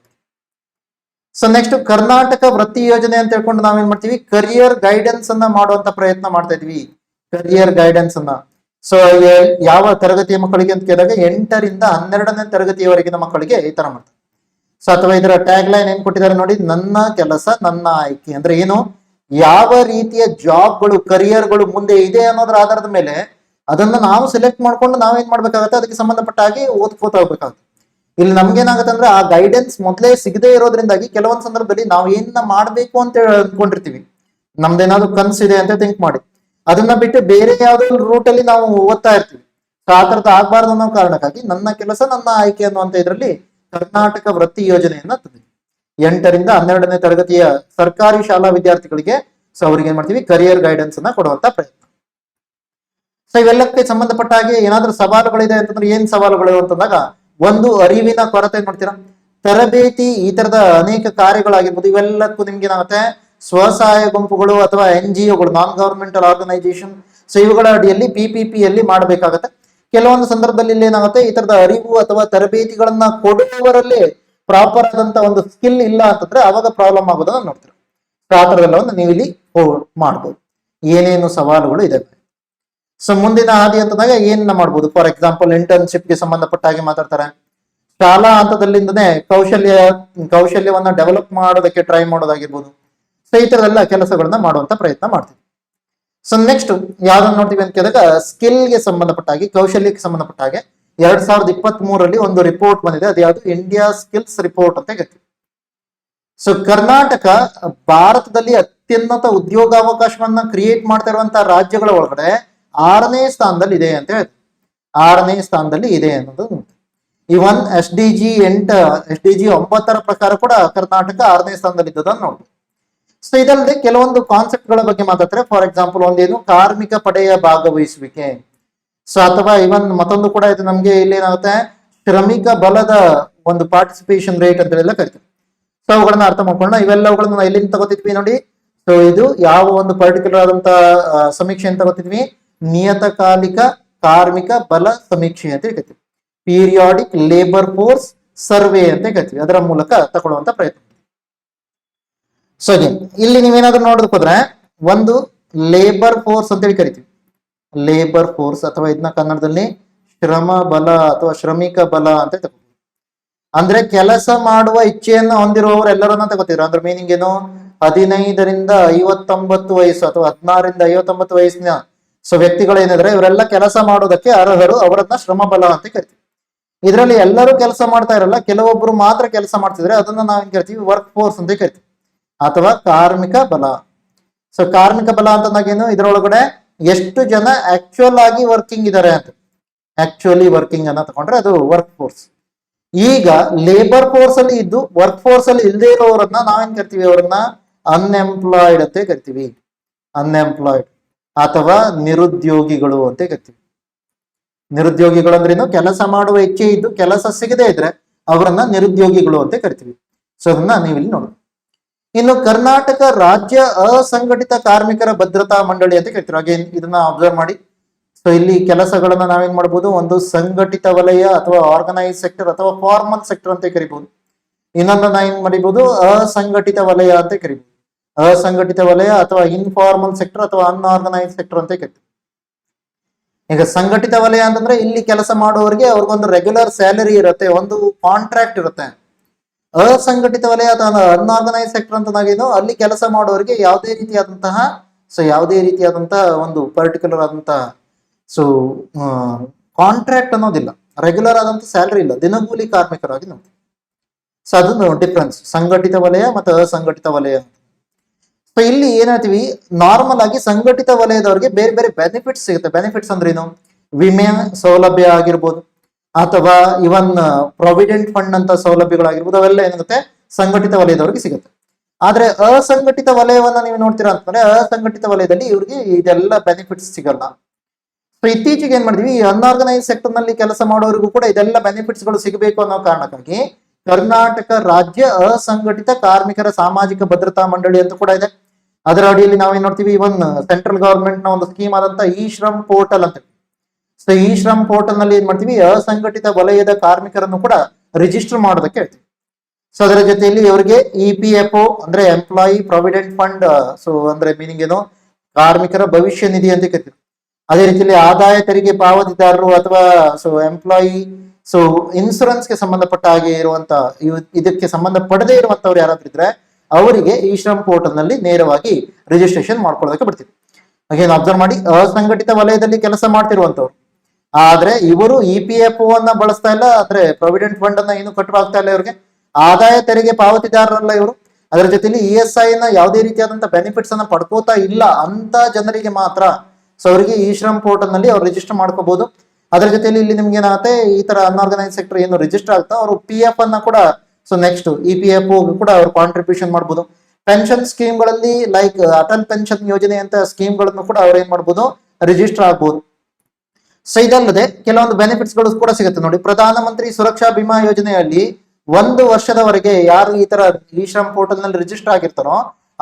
S1: ಸೊ ನೆಕ್ಸ್ಟ್ ಕರ್ನಾಟಕ ವೃತ್ತಿ ಯೋಜನೆ ಅಂತ ಹೇಳ್ಕೊಂಡು ನಾವೇನ್ ಮಾಡ್ತೀವಿ? ಕರಿಯರ್ ಗೈಡೆನ್ಸ್ ಅನ್ನ ಮಾಡುವಂತ ಪ್ರಯತ್ನ ಮಾಡ್ತಾ ಇದ್ವಿ. ಕರಿಯರ್ ಗೈಡೆನ್ಸ್ ಅನ್ನ. ಸೊ ಯಾವ ತರಗತಿಯ ಮಕ್ಕಳಿಗೆ ಅಂತ ಕೇಳಿದಾಗ ಎಂಟರಿಂದ ಹನ್ನೆರಡನೇ ತರಗತಿಯವರೆಗಿನ ಮಕ್ಕಳಿಗೆ ಈ ತರ ಮಾಡ್ತಾರೆ. ಸೊ ಅಥವಾ ಇದರ ಟ್ಯಾಗ್ ಲೈನ್ ಏನ್ ಕೊಟ್ಟಿದ್ದಾರೆ ನೋಡಿ, ನನ್ನ ಕೆಲಸ, ನನ್ನ ಆಯ್ಕೆ. ಅಂದ್ರೆ ಏನು? ಯಾವ ರೀತಿಯ ಜಾಬ್ಗಳು ಕರಿಯರ್ಗಳು ಮುಂದೆ ಇದೆ ಅನ್ನೋದ್ರ ಆಧಾರದ ಮೇಲೆ ಅದನ್ನ ನಾವು ಸೆಲೆಕ್ಟ್ ಮಾಡ್ಕೊಂಡು ನಾವೇನ್ ಮಾಡ್ಬೇಕಾಗತ್ತೆ? ಅದಕ್ಕೆ ಸಂಬಂಧಪಟ್ಟ ಹಾಗೆ ಓದ್ಕೋತ ಹೋಗ್ಬೇಕಾಗುತ್ತೆ. ಇಲ್ಲಿ ನಮ್ಗೇನಾಗುತ್ತೆ ಅಂದ್ರೆ ಆ ಗೈಡೆನ್ಸ್ ಮೊದಲೇ ಸಿಗದೆ ಇರೋದ್ರಿಂದಾಗಿ ಕೆಲವೊಂದು ಸಂದರ್ಭದಲ್ಲಿ ನಾವು ಏನ ಮಾಡ್ಬೇಕು ಅಂತ ಅನ್ಕೊಂಡಿರ್ತೀವಿ. ನಮ್ದೇನಾದ್ರು ಕನ್ಸಿದೆ ಅಂತ ಥಿಂಕ್ ಮಾಡಿ. ಅದನ್ನ ಬಿಟ್ಟು ಬೇರೆ ಯಾವ್ದೋ ರೂಟ್ ಅಲ್ಲಿ ನಾವು ಓದ್ತಾ ಇರ್ತೀವಿ. ಆ ತರದ ಆಗ್ಬಾರ್ದು ಅನ್ನೋ ಕಾರಣಕ್ಕಾಗಿ ನನ್ನ ಕೆಲಸ, ನನ್ನ ಆಯ್ಕೆ ಅನ್ನುವಂತ ಇದರಲ್ಲಿ ಕರ್ನಾಟಕ ವೃತ್ತಿ ಯೋಜನೆಯನ್ನ ತಂದಿದೆ ಎಂಟರಿಂದ ಹನ್ನೆರಡನೇ ತರಗತಿಯ ಸರ್ಕಾರಿ ಶಾಲಾ ವಿದ್ಯಾರ್ಥಿಗಳಿಗೆ ಸೊ ಅವ್ರಿಗೆ ಏನ್ ಮಾಡ್ತೀವಿ? ಕರಿಯರ್ ಗೈಡೆನ್ಸ್ ಅನ್ನ ಕೊಡುವಂತ ಪ್ರಯತ್ನ. ಸೊ ಇವೆಲ್ಲಕ್ಕೆ ಸಂಬಂಧಪಟ್ಟ ಹಾಗೆ ಏನಾದ್ರೂ ಸವಾಲುಗಳಿದೆ ಅಂತಂದ್ರೆ ಏನ್ ಸವಾಲುಗಳು ಅಂತಂದಾಗ ಒಂದು ಅರಿವಿನ ಕೊರತೆ ಏನ್ ಮಾಡ್ತೀರಾ? ತರಬೇತಿ ಈ ತರದ ಅನೇಕ ಕಾರ್ಯಗಳಾಗಿರ್ಬೋದು, ಇವೆಲ್ಲಕ್ಕೂ ನಿಮ್ಗೆ ಏನಾಗುತ್ತೆ ಸ್ವಸಹಾಯ ಗುಂಪುಗಳು ಅಥವಾ N G non governmental organisation so ಇವುಗಳ ಅಡಿಯಲ್ಲಿ ಪಿ ಪಿ ಪಿ ಅಲ್ಲಿ ಮಾಡಬೇಕಾಗತ್ತೆ. ಕೆಲವೊಂದು ಸಂದರ್ಭದಲ್ಲಿ ಇಲ್ಲಿ ಏನಾಗುತ್ತೆ, ಈ ತರದ ಅರಿವು ಅಥವಾ ತರಬೇತಿಗಳನ್ನ ಕೊಡುವವರಲ್ಲಿ ಪ್ರಾಪರ್ ಆದಂತ ಒಂದು ಸ್ಕಿಲ್ ಇಲ್ಲ ಅಂತಂದ್ರೆ ಅವಾಗ ಪ್ರಾಬ್ಲಮ್ ಆಗೋದನ್ನ ನೋಡ್ತೀರ. ಒಂದು ನೀವು ಇಲ್ಲಿ ಮಾಡ್ಬೋದು. ಏನೇನು ಸವಾಲುಗಳು ಇದಾವೆ ಸೊ ಮುಂದಿನ ಹಾದಿ ಅಂತಂದಾಗ ಏನನ್ನ ಮಾಡ್ಬೋದು? ಫಾರ್ ಎಕ್ಸಾಂಪಲ್ ಇಂಟರ್ನ್ಶಿಪ್ಗೆ ಸಂಬಂಧಪಟ್ಟ ಹಾಗೆ ಮಾತಾಡ್ತಾರೆ. ಶಾಲಾ ಹಂತದಲ್ಲಿಂದನೇ ಕೌಶಲ್ಯ, ಕೌಶಲ್ಯವನ್ನ ಡೆವಲಪ್ ಮಾಡೋದಕ್ಕೆ ಟ್ರೈ ಮಾಡೋದಾಗಿರ್ಬೋದು. ಸೊ ಈ ಕೆಲಸಗಳನ್ನ ಮಾಡುವಂತ ಪ್ರಯತ್ನ ಮಾಡ್ತೀವಿ. ಸೊ ನೆಕ್ಸ್ಟ್ ಯಾವ್ದನ್ನ ನೋಡ್ತೀವಿ ಅಂತ ಕೇಳಿದಾಗ, ಸ್ಕಿಲ್ಗೆ ಸಂಬಂಧಪಟ್ಟ ಹಾಗೆ, ಕೌಶಲ್ಯಕ್ಕೆ ಸಂಬಂಧಪಟ್ಟ ಹಾಗೆ, ಎರಡ್ ಸಾವಿರದ ಇಪ್ಪತ್ತ್ ಮೂರರಲ್ಲಿ ಒಂದು ರಿಪೋರ್ಟ್ ಬಂದಿದೆ. ಅದು ಯಾವುದು? ಇಂಡಿಯಾ ಸ್ಕಿಲ್ಸ್ ರಿಪೋರ್ಟ್ ಅಂತ ಹೇಳ್ತೀವಿ ಸೊ ಕರ್ನಾಟಕ ಭಾರತದಲ್ಲಿ ಅತ್ಯುನ್ನತ ಉದ್ಯೋಗಾವಕಾಶವನ್ನ ಕ್ರಿಯೇಟ್ ಮಾಡ್ತಾ ಇರುವಂತಹ ರಾಜ್ಯಗಳ ಒಳಗಡೆ ಆರನೇ ಸ್ಥಾನದಲ್ಲಿ ಇದೆ ಅಂತ ಹೇಳ್ತೀವಿ ಆರನೇ ಸ್ಥಾನದಲ್ಲಿ ಇದೆ ಅನ್ನೋದು ಇವನ್ ಎಸ್ ಡಿ ಜಿ ಎಂಟ ಎಸ್ ಡಿ ಜಿ ಒಂಬತ್ತರ ಪ್ರಕಾರ ಕೂಡ ಕರ್ನಾಟಕ ಆರನೇ ಸ್ಥಾನದಲ್ಲಿ ಇದ್ದದನ್ನು ನೋಡ್ಬೋದು. ಸೊ ಇದಲ್ಲದೆ ಕೆಲವೊಂದು ಕಾನ್ಸೆಪ್ಟ್ಗಳ ಬಗ್ಗೆ ಮಾತಾಡ್ತಾರೆ. ಫಾರ್ ಎಕ್ಸಾಂಪಲ್ ಒಂದೇನು ಕಾರ್ಮಿಕ ಪಡೆಯ ಭಾಗವಹಿಸುವಿಕೆ. ಸೊ ಅಥವಾ ಇವನ್ ಮತ್ತೊಂದು ಕೂಡ ಇದು ನಮ್ಗೆ ಇಲ್ಲಿ ಏನಾಗುತ್ತೆ? ಶ್ರಮಿಕ ಬಲದ ಒಂದು ಪಾರ್ಟಿಸಿಪೇಷನ್ ರೇಟ್ ಅಂತ ಎಲ್ಲ ಕರಿತೀವಿ. ಸೊ ಅವುಗಳನ್ನ ಅರ್ಥ ಮಾಡ್ಕೊಳ್ಳೋಣ. ಇವೆಲ್ಲವುಗಳನ್ನ ನಾವು ಎಲ್ಲಿಂದ ತಗೋತಿದ್ವಿ ನೋಡಿ? ಸೊ ಇದು ಯಾವ ಒಂದು ಪರ್ಟಿಕ್ಯುಲರ್ ಆದಂತ ಸಮೀಕ್ಷೆ ಅಂತ ತಗೋತಿದ್ವಿ? ನಿಯತಕಾಲಿಕ ಕಾರ್ಮಿಕ ಬಲ ಸಮೀಕ್ಷೆ ಅಂತ ಹೇಳ್ತೀವಿ ಪೀರಿಯಾಡಿಕ್ ಲೇಬರ್ ಫೋರ್ಸ್ ಸರ್ವೆ ಅಂತ ಹೇಳ್ತೀವಿ ಅದರ ಮೂಲಕ ತಗೊಳ್ಳುವಂತ ಪ್ರಯತ್ನ. ಸೊ ಇಲ್ಲಿ ನೀವೇನಾದ್ರೂ ನೋಡೋದಕ್ಕೆ ಹೋದ್ರೆ, ಒಂದು ಲೇಬರ್ ಫೋರ್ಸ್ ಅಂತೇಳಿ ಕರಿತೀವಿ. ಲೇಬರ್ ಫೋರ್ಸ್ ಅಥವಾ ಇದನ್ನ ಕನ್ನಡದಲ್ಲಿ ಶ್ರಮ ಬಲ ಅಥವಾ ಶ್ರಮಿಕ ಬಲ ಅಂತ ತಗೋತೀವಿ. ಅಂದ್ರೆ ಕೆಲಸ ಮಾಡುವ ಇಚ್ಛೆಯನ್ನು ಹೊಂದಿರುವವರು ಎಲ್ಲರನ್ನ ತಗೋತಿದ್ರು ಅಂದ್ರೆ ಮೀನಿಂಗ್ ಏನು? ಹದಿನೈದರಿಂದ ಐವತ್ತೊಂಬತ್ತು ವಯಸ್ಸು ಅಥವಾ ಹದಿನಾರರಿಂದ ಐವತ್ತೊಂಬತ್ತು ವಯಸ್ಸಿನ ಸೊ ವ್ಯಕ್ತಿಗಳು ಏನಿದ್ರೆ, ಇವರೆಲ್ಲ ಕೆಲಸ ಮಾಡೋದಕ್ಕೆ ಅರ್ಹರು ಅವರನ್ನ ಶ್ರಮ ಬಲ ಅಂತ ಕರಿತೀವಿ. ಇದರಲ್ಲಿ ಎಲ್ಲರೂ ಕೆಲಸ ಮಾಡ್ತಾ ಇರಲ್ಲ, ಕೆಲವೊಬ್ರು ಮಾತ್ರ ಕೆಲಸ ಮಾಡ್ತಿದ್ರೆ ಅದನ್ನ ನಾವೇನ್ ಕರಿತೀವಿ? ವರ್ಕ್ ಫೋರ್ಸ್ ಅಂತ ಕರಿತೀವಿ. ಅಥವಾ ಕಾರ್ಮಿಕ ಬಲ. ಸೊ ಕಾರ್ಮಿಕ ಬಲ ಅಂತಂದಾಗೇನು ಇದರೊಳಗಡೆ ಎಷ್ಟು ಜನ ಆಕ್ಚುಯಲ್ ಆಗಿ ವರ್ಕಿಂಗ್ ಇದ್ದಾರೆ ಅಂತ. ಆಕ್ಚುಯಲಿ ವರ್ಕಿಂಗ್ ಅನ್ನ ತಗೊಂಡ್ರೆ ಅದು ವರ್ಕ್ ಫೋರ್ಸ್ ಈಗ ಲೇಬರ್ ಫೋರ್ಸ್ ಅಲ್ಲಿ ಇದ್ದು ವರ್ಕ್ ಫೋರ್ಸ್ ಅಲ್ಲಿ ಇಲ್ಲದೆ ಇರೋರನ್ನ ನಾವೇನ್ ಕರಿತೀವಿ? ಅವ್ರನ್ನ ಅನ್ಎಂಪ್ಲಾಯ್ಡ್ ಅಂತ ಕರಿತೀವಿ. ಅನ್ಎಂಪ್ಲಾಯ್ಡ್ ಅಥವಾ ನಿರುದ್ಯೋಗಿಗಳು ಅಂತ ಕರಿತೀವಿ. ನಿರುದ್ಯೋಗಿಗಳು ಅಂದ್ರೇನು ಕೆಲಸ ಮಾಡುವ ಇಚ್ಛೆ ಇದ್ದು ಕೆಲಸ ಸಿಗದೆ ಇದ್ರೆ ಅವರನ್ನ ನಿರುದ್ಯೋಗಿಗಳು ಅಂತ ಕರಿತೀವಿ. ಸೊ ಅದನ್ನ ನೀವಿಲ್ಲಿ ನೋಡಿ ಇನ್ನು ಕರ್ನಾಟಕ ರಾಜ್ಯ ಅಸಂಘಟಿತ ಕಾರ್ಮಿಕರ ಭದ್ರತಾ ಮಂಡಳಿ ಅಂತ ಕರಿತೀವಿ ಅಗೇನ್ ಇದನ್ನ ಅಬ್ಸರ್ವ್ ಮಾಡಿ. ಸೊ ಇಲ್ಲಿ ಕೆಲಸಗಳನ್ನ ನಾವೇನ್ ಮಾಡಬಹುದು ಒಂದು ಸಂಘಟಿತ ವಲಯ ಅಥವಾ ಆರ್ಗನೈಸ್ ಸೆಕ್ಟರ್ ಅಥವಾ ಫಾರ್ಮಲ್ ಸೆಕ್ಟರ್ ಅಂತ ಕರಿಬಹುದು ಇನ್ನೊಂದು ಏನ್ ಮಾಡಿಬಹುದು ಅಸಂಘಟಿತ ವಲಯ ಅಂತ ಕರಿಬಹುದು ಅಸಂಘಟಿತ ವಲಯ ಅಥವಾ ಇನ್ಫಾರ್ಮಲ್ ಸೆಕ್ಟರ್ ಅಥವಾ ಅನ್ಆರ್ಗನೈಸ್ ಸೆಕ್ಟರ್ ಅಂತ ಕರಿತೀವಿ. ಈಗ ಸಂಘಟಿತ ವಲಯ ಅಂತಂದ್ರೆ ಇಲ್ಲಿ ಕೆಲಸ ಮಾಡುವವರಿಗೆ ಅವ್ರಿಗೊಂದು ರೆಗ್ಯುಲರ್ ಸ್ಯಾಲರಿ ಇರುತ್ತೆ, ಒಂದು ಕಾಂಟ್ರಾಕ್ಟ್ ಇರುತ್ತೆ. ಅಸಂಘಟಿತ ವಲಯ ಅಥವಾ ಅನ್ಆರ್ಗನೈಸ್ ಸೆಕ್ಟರ್ ಅಂತ ನಾವೇನು ಅಲ್ಲಿ ಕೆಲಸ ಮಾಡೋರಿಗೆ ಯಾವುದೇ ರೀತಿಯಾದಂತಹ ಸೊ ಯಾವುದೇ ರೀತಿಯಾದಂತಹ ಒಂದು ಪರ್ಟಿಕ್ಯುಲರ್ ಆದಂತಹ ಸೊ ಕಾಂಟ್ರಾಕ್ಟ್ ಅನ್ನೋದಿಲ್ಲ. ರೆಗ್ಯುಲರ್ ಆದಂತಹ ಸ್ಯಾಲರಿ ಇಲ್ಲ. ದಿನಗೂಲಿ ಕಾರ್ಮಿಕರಾಗಿ ನಾವು ಸೊ ಅದೊಂದು ಡಿಫ್ರೆನ್ಸ್ ಸಂಘಟಿತ ವಲಯ ಮತ್ತು ಅಸಂಘಟಿತ ವಲಯ. ಸೊ ಇಲ್ಲಿ ಏನಾಯ್ತೀವಿ ನಾರ್ಮಲ್ ಆಗಿ ಸಂಘಟಿತ ವಲಯದವರಿಗೆ ಬೇರೆ ಬೇರೆ ಬೆನಿಫಿಟ್ಸ್ ಸಿಗುತ್ತೆ. ಬೆನಿಫಿಟ್ಸ್ ಏನು? ವಿಮೆ ಸೌಲಭ್ಯ ಆಗಿರ್ಬೋದು. ಅಥವಾ ಇವನ್ ಪ್ರಾವಿಡೆಂಟ್ ಫಂಡ್ ಅಂತ ಸೌಲಭ್ಯಗಳಾಗಿರ್ಬೋದು, ಅವೆಲ್ಲ ಏನಾಗುತ್ತೆ? ಸಂಘಟಿತ ವಲಯದವರಿಗೆ ಸಿಗುತ್ತೆ. ಆದ್ರೆ ಅಸಂಘಟಿತ ವಲಯವನ್ನ ನೀವು ನೋಡ್ತೀರಾ ಅಂತಂದ್ರೆ, ಅಸಂಘಟಿತ ವಲಯದಲ್ಲಿ ಇವ್ರಿಗೆ ಇದೆಲ್ಲ ಬೆನಿಫಿಟ್ಸ್ ಸಿಗಲ್ಲ. ಸೊ ಇತ್ತೀಚೆಗೆ ಏನ್ ಮಾಡಿದ್ವಿ? ಈ ಅನ್ಆರ್ಗನೈಸ್ ಸೆಕ್ಟರ್ನಲ್ಲಿ ಕೆಲಸ ಮಾಡೋರಿಗೂ ಕೂಡ ಇದೆಲ್ಲ ಬೆನಿಫಿಟ್ಸ್ಗಳು ಸಿಗಬೇಕು ಅನ್ನೋ ಕಾರಣಕ್ಕಾಗಿ ಕರ್ನಾಟಕ ರಾಜ್ಯ ಅಸಂಘಟಿತ ಕಾರ್ಮಿಕರ ಸಾಮಾಜಿಕ ಭದ್ರತಾ ಮಂಡಳಿ ಅಂತ ಕೂಡ ಇದೆ. ಅದರ ಅಡಿಯಲ್ಲಿ ನಾವೇನ್ ನೋಡ್ತೀವಿ? ಇವನ್ ಸೆಂಟ್ರಲ್ ಗವರ್ಮೆಂಟ್ನ ಒಂದು ಸ್ಕೀಮ್ ಆದಂತ ಇ ಶ್ರಮ್ ಪೋರ್ಟಲ್ ಅಂತ. ಸೊ ಈ ಶ್ರಮ್ ಪೋರ್ಟಲ್ನಲ್ಲಿ ಏನ್ ಮಾಡ್ತೀವಿ? ಅಸಂಘಟಿತ ವಲಯದ ಕಾರ್ಮಿಕರನ್ನು ಕೂಡ ರಿಜಿಸ್ಟರ್ ಮಾಡೋದಕ್ಕೆ ಹೇಳ್ತೀವಿ. ಸೊ ಅದರ ಜೊತೆಯಲ್ಲಿ ಇವರಿಗೆ ಇ ಪಿ ಎಫ್ ಒ ಅಂದ್ರೆ ಎಂಪ್ಲಾಯಿ ಪ್ರಾವಿಡೆಂಟ್ ಫಂಡ್ ಸೊ ಅಂದ್ರೆ ಮೀನಿಂಗ್ ಏನು? ಕಾರ್ಮಿಕರ ಭವಿಷ್ಯ ನಿಧಿ ಅಂತ ಕರಿತೀವಿ ಅದೇ ರೀತಿಯಲ್ಲಿ ಆದಾಯ ತೆರಿಗೆ ಪಾವತಿದಾರರು ಅಥವಾ ಸೊ ಎಂಪ್ಲಾಯಿ ಸೊ ಇನ್ಸೂರೆನ್ಸ್ಗೆ ಸಂಬಂಧಪಟ್ಟ ಹಾಗೆ ಇರುವಂತ ಇದಕ್ಕೆ ಸಂಬಂಧ ಪಡದೇ ಇರುವಂತವ್ರು ಯಾರಾದ್ರೂ ಇದ್ರೆ ಅವರಿಗೆ ಈ ಶ್ರಮ್ ಪೋರ್ಟಲ್ನಲ್ಲಿ ನೇರವಾಗಿ ರಿಜಿಸ್ಟ್ರೇಷನ್ ಮಾಡ್ಕೊಳ್ಳೋದಕ್ಕೆ ಬರ್ತೀವಿ ಹಾಗೆ ಅಬ್ಸರ್ವ್ ಮಾಡಿ, ಅಸಂಘಟಿತ ವಲಯದಲ್ಲಿ ಕೆಲಸ ಮಾಡ್ತಿರುವಂತವ್ರು ಆದ್ರೆ ಇವರು ಇ ಪಿ ಎಫ್ ಅನ್ನ ಬಳಸ್ತಾ ಇಲ್ಲ ಅಂದ್ರೆ ಪ್ರಾವಿಡೆಂಟ್ ಫಂಡ್ ಅನ್ನ ಏನು ಕಟ್ಟುವಾಗ್ತಾ ಇಲ್ಲ ಇವ್ರಿಗೆ. ಆದಾಯ ತೆರಿಗೆ ಪಾವತಿದಾರರಲ್ಲ ಇವರು. ಅದರ ಜೊತೆಲಿ ಇ ಎಸ್ ಐ ನ ಯಾವುದೇ ರೀತಿಯಾದಂತ ಬೆನಿಫಿಟ್ಸ್ ಅನ್ನ ಪಡ್ಕೋತಾ ಇಲ್ಲ ಅಂತ ಜನರಿಗೆ ಮಾತ್ರ. ಸೊ ಅವರಿಗೆ ಈ ಶ್ರಮ್ ಪೋರ್ಟಲ್ನಲ್ಲಿ ಅವ್ರು ರಿಜಿಸ್ಟರ್ ಮಾಡ್ಕೋಬಹುದು ಅದರ ಜೊತೆಲಿ ಇಲ್ಲಿ ನಿಮ್ಗೆ ಏನಾಗುತ್ತೆ, ಈ ತರ ಅನ್ಆರ್ಗನೈಸ್ ಸೆಕ್ಟರ್ ಏನು ರಿಜಿಸ್ಟರ್ ಆಗ್ತಾ ಅವರು ಪಿ ಎಫ್ ಅನ್ನ ಕೂಡ so next E P F ಕೂಡ ಅವ್ರು ಕಾಂಟ್ರಿಬ್ಯೂಷನ್ ಮಾಡ್ಬೋದು. ಪೆನ್ಷನ್ ಸ್ಕೀಮ್ಗಳಲ್ಲಿ ಲೈಕ್ ಅಟಲ್ ಪೆನ್ಷನ್ ಯೋಜನೆ ಅಂತ ಸ್ಕೀಮ್ಗಳನ್ನು ಕೂಡ ಅವ್ರು ಏನ್ ಮಾಡ್ಬೋದು ರಿಜಿಸ್ಟರ್ ಆಗ್ಬೋದು. ಸೊ ಇದಲ್ಲದೆ ಕೆಲವೊಂದು ಬೆನಿಫಿಟ್ಸ್ಗಳು ಕೂಡ ಸಿಗುತ್ತೆ ನೋಡಿ. ಪ್ರಧಾನಮಂತ್ರಿ ಸುರಕ್ಷಾ ಬಿಮಾ ಯೋಜನೆಯಲ್ಲಿ ಒಂದು ವರ್ಷದವರೆಗೆ ಯಾರು ಈ ತರ ಈ ಶ್ರಮ್ ಪೋರ್ಟಲ್ನಲ್ಲಿ ರಿಜಿಸ್ಟರ್ ಆಗಿರ್ತಾರೋ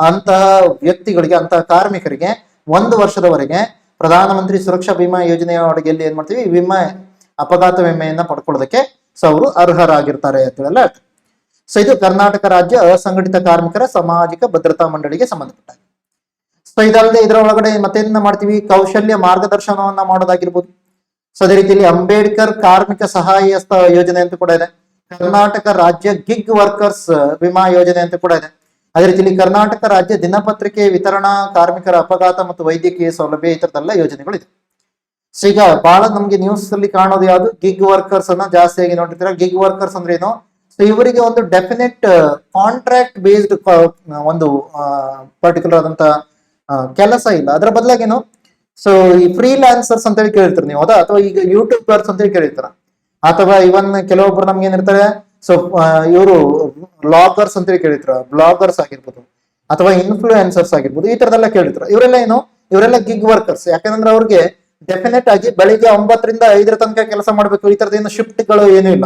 S1: ಅಂತಹ ವ್ಯಕ್ತಿಗಳಿಗೆ, ಅಂತಹ ಕಾರ್ಮಿಕರಿಗೆ ಒಂದು ವರ್ಷದವರೆಗೆ ಪ್ರಧಾನಮಂತ್ರಿ ಸುರಕ್ಷಾ ಬಿಮಾ ಯೋಜನೆಯ ಅಡಿಗೆಯಲ್ಲಿ ಏನ್ ಮಾಡ್ತೀವಿ? ವಿಮೆ ಅಪಘಾತ ವಿಮೆಯನ್ನ ಪಡ್ಕೊಳ್ಳೋದಕ್ಕೆ ಸೊ ಅವರು ಅರ್ಹರಾಗಿರ್ತಾರೆ ಅಂತ ಹೇಳಲ್ಲ ಸೊ ಇದು ಕರ್ನಾಟಕ ರಾಜ್ಯ ಅಸಂಘಟಿತ ಕಾರ್ಮಿಕರ ಸಾಮಾಜಿಕ ಭದ್ರತಾ ಮಂಡಳಿಗೆ ಸಂಬಂಧಪಟ್ಟ ಸೊ ಇದಲ್ಲದೆ ಇದರ ಒಳಗಡೆ ಮತ್ತೇನ ಮಾಡ್ತೀವಿ? ಕೌಶಲ್ಯ ಮಾರ್ಗದರ್ಶನವನ್ನ ಮಾಡೋದಾಗಿರ್ಬೋದು. ಸೊ, ಅದೇ ರೀತಿಯಲ್ಲಿ ಅಂಬೇಡ್ಕರ್ ಕಾರ್ಮಿಕ ಸಹಾಯ ಯೋಜನೆ ಅಂತ ಕೂಡ ಇದೆ. ಕರ್ನಾಟಕ ರಾಜ್ಯ ಗಿಗ್ ವರ್ಕರ್ಸ್ ವಿಮಾ ಯೋಜನೆ ಅಂತ ಕೂಡ ಇದೆ. ಅದೇ ರೀತಿಯಲ್ಲಿ ಕರ್ನಾಟಕ ರಾಜ್ಯ ದಿನಪತ್ರಿಕೆ ವಿತರಣಾ ಕಾರ್ಮಿಕರ ಅಪಘಾತ ಮತ್ತು ವೈದ್ಯಕೀಯ ಸೌಲಭ್ಯ ಈ ತರದೆಲ್ಲ ಯೋಜನೆಗಳಿದೆ ಸೊ, ಈಗ ಬಹಳ ನಮ್ಗೆ ನ್ಯೂಸ್ ಅಲ್ಲಿ ಕಾಣೋದು ಯಾವುದು? ಗಿಗ್ ವರ್ಕರ್ಸ್ ಅನ್ನ ಜಾಸ್ತಿಯಾಗಿ ನೋಡಿರ್ತೀರ ಗಿಗ್ ವರ್ಕರ್ಸ್ ಅಂದ್ರೆ ಏನು? ಸೊ, ಇವರಿಗೆ ಒಂದು ಡೆಫಿನೆಟ್ ಕಾಂಟ್ರಾಕ್ಟ್ ಬೇಸ್ಡ್ ಒಂದು ಪರ್ಟಿಕ್ಯುಲರ್ ಆದಂತ ಕೆಲಸ ಇಲ್ಲ. ಅದರ ಬದಲಾಗೇನು? ಸೊ ಈ ಫ್ರೀಲಾನ್ಸರ್ಸ್ ಅಂತ ಹೇಳಿ ಕೇಳಿರ್ತೀರಿ ನೀವು. ಹೌದಾ? ಅಥವಾ ಈಗ ಯೂಟ್ಯೂಬರ್ಸ್ ಅಂತ ಹೇಳಿ ಕೇಳಿರ್ತಾರ. ಅಥವಾ ಇವನ್ ಕೆಲವೊಬ್ರು ನಮ್ಗೆ ಏನಿರ್ತಾರೆ? ಸೊ ಇವರು ಬ್ಲಾಗರ್ಸ್ ಅಂತ ಹೇಳಿ ಕೇಳಿರ್ತಾರ. ಬ್ಲಾಗರ್ಸ್ ಆಗಿರ್ಬೋದು. ಅಥವಾ ಇನ್ಫ್ಲೂಯೆನ್ಸರ್ಸ್ ಆಗಿರ್ಬೋದು. ಈ ತರದೆಲ್ಲ ಕೇಳಿರ್ತಾರ. ಇವರೆಲ್ಲ ಏನು? ಇವರೆಲ್ಲ ಗಿಗ್ ವರ್ಕರ್ಸ್ ಯಾಕಂದ್ರೆ ಅವ್ರಿಗೆ ಡೆಫಿನೆಟ್ ಆಗಿ ಬೆಳಿಗ್ಗೆ ಒಂಬತ್ತರಿಂದ ಐದರ ತನಕ ಕೆಲಸ ಮಾಡ್ಬೇಕು. ಈ ತರದ ಏನು ಶಿಫ್ಟ್ಗಳು ಏನೂ ಇಲ್ಲ.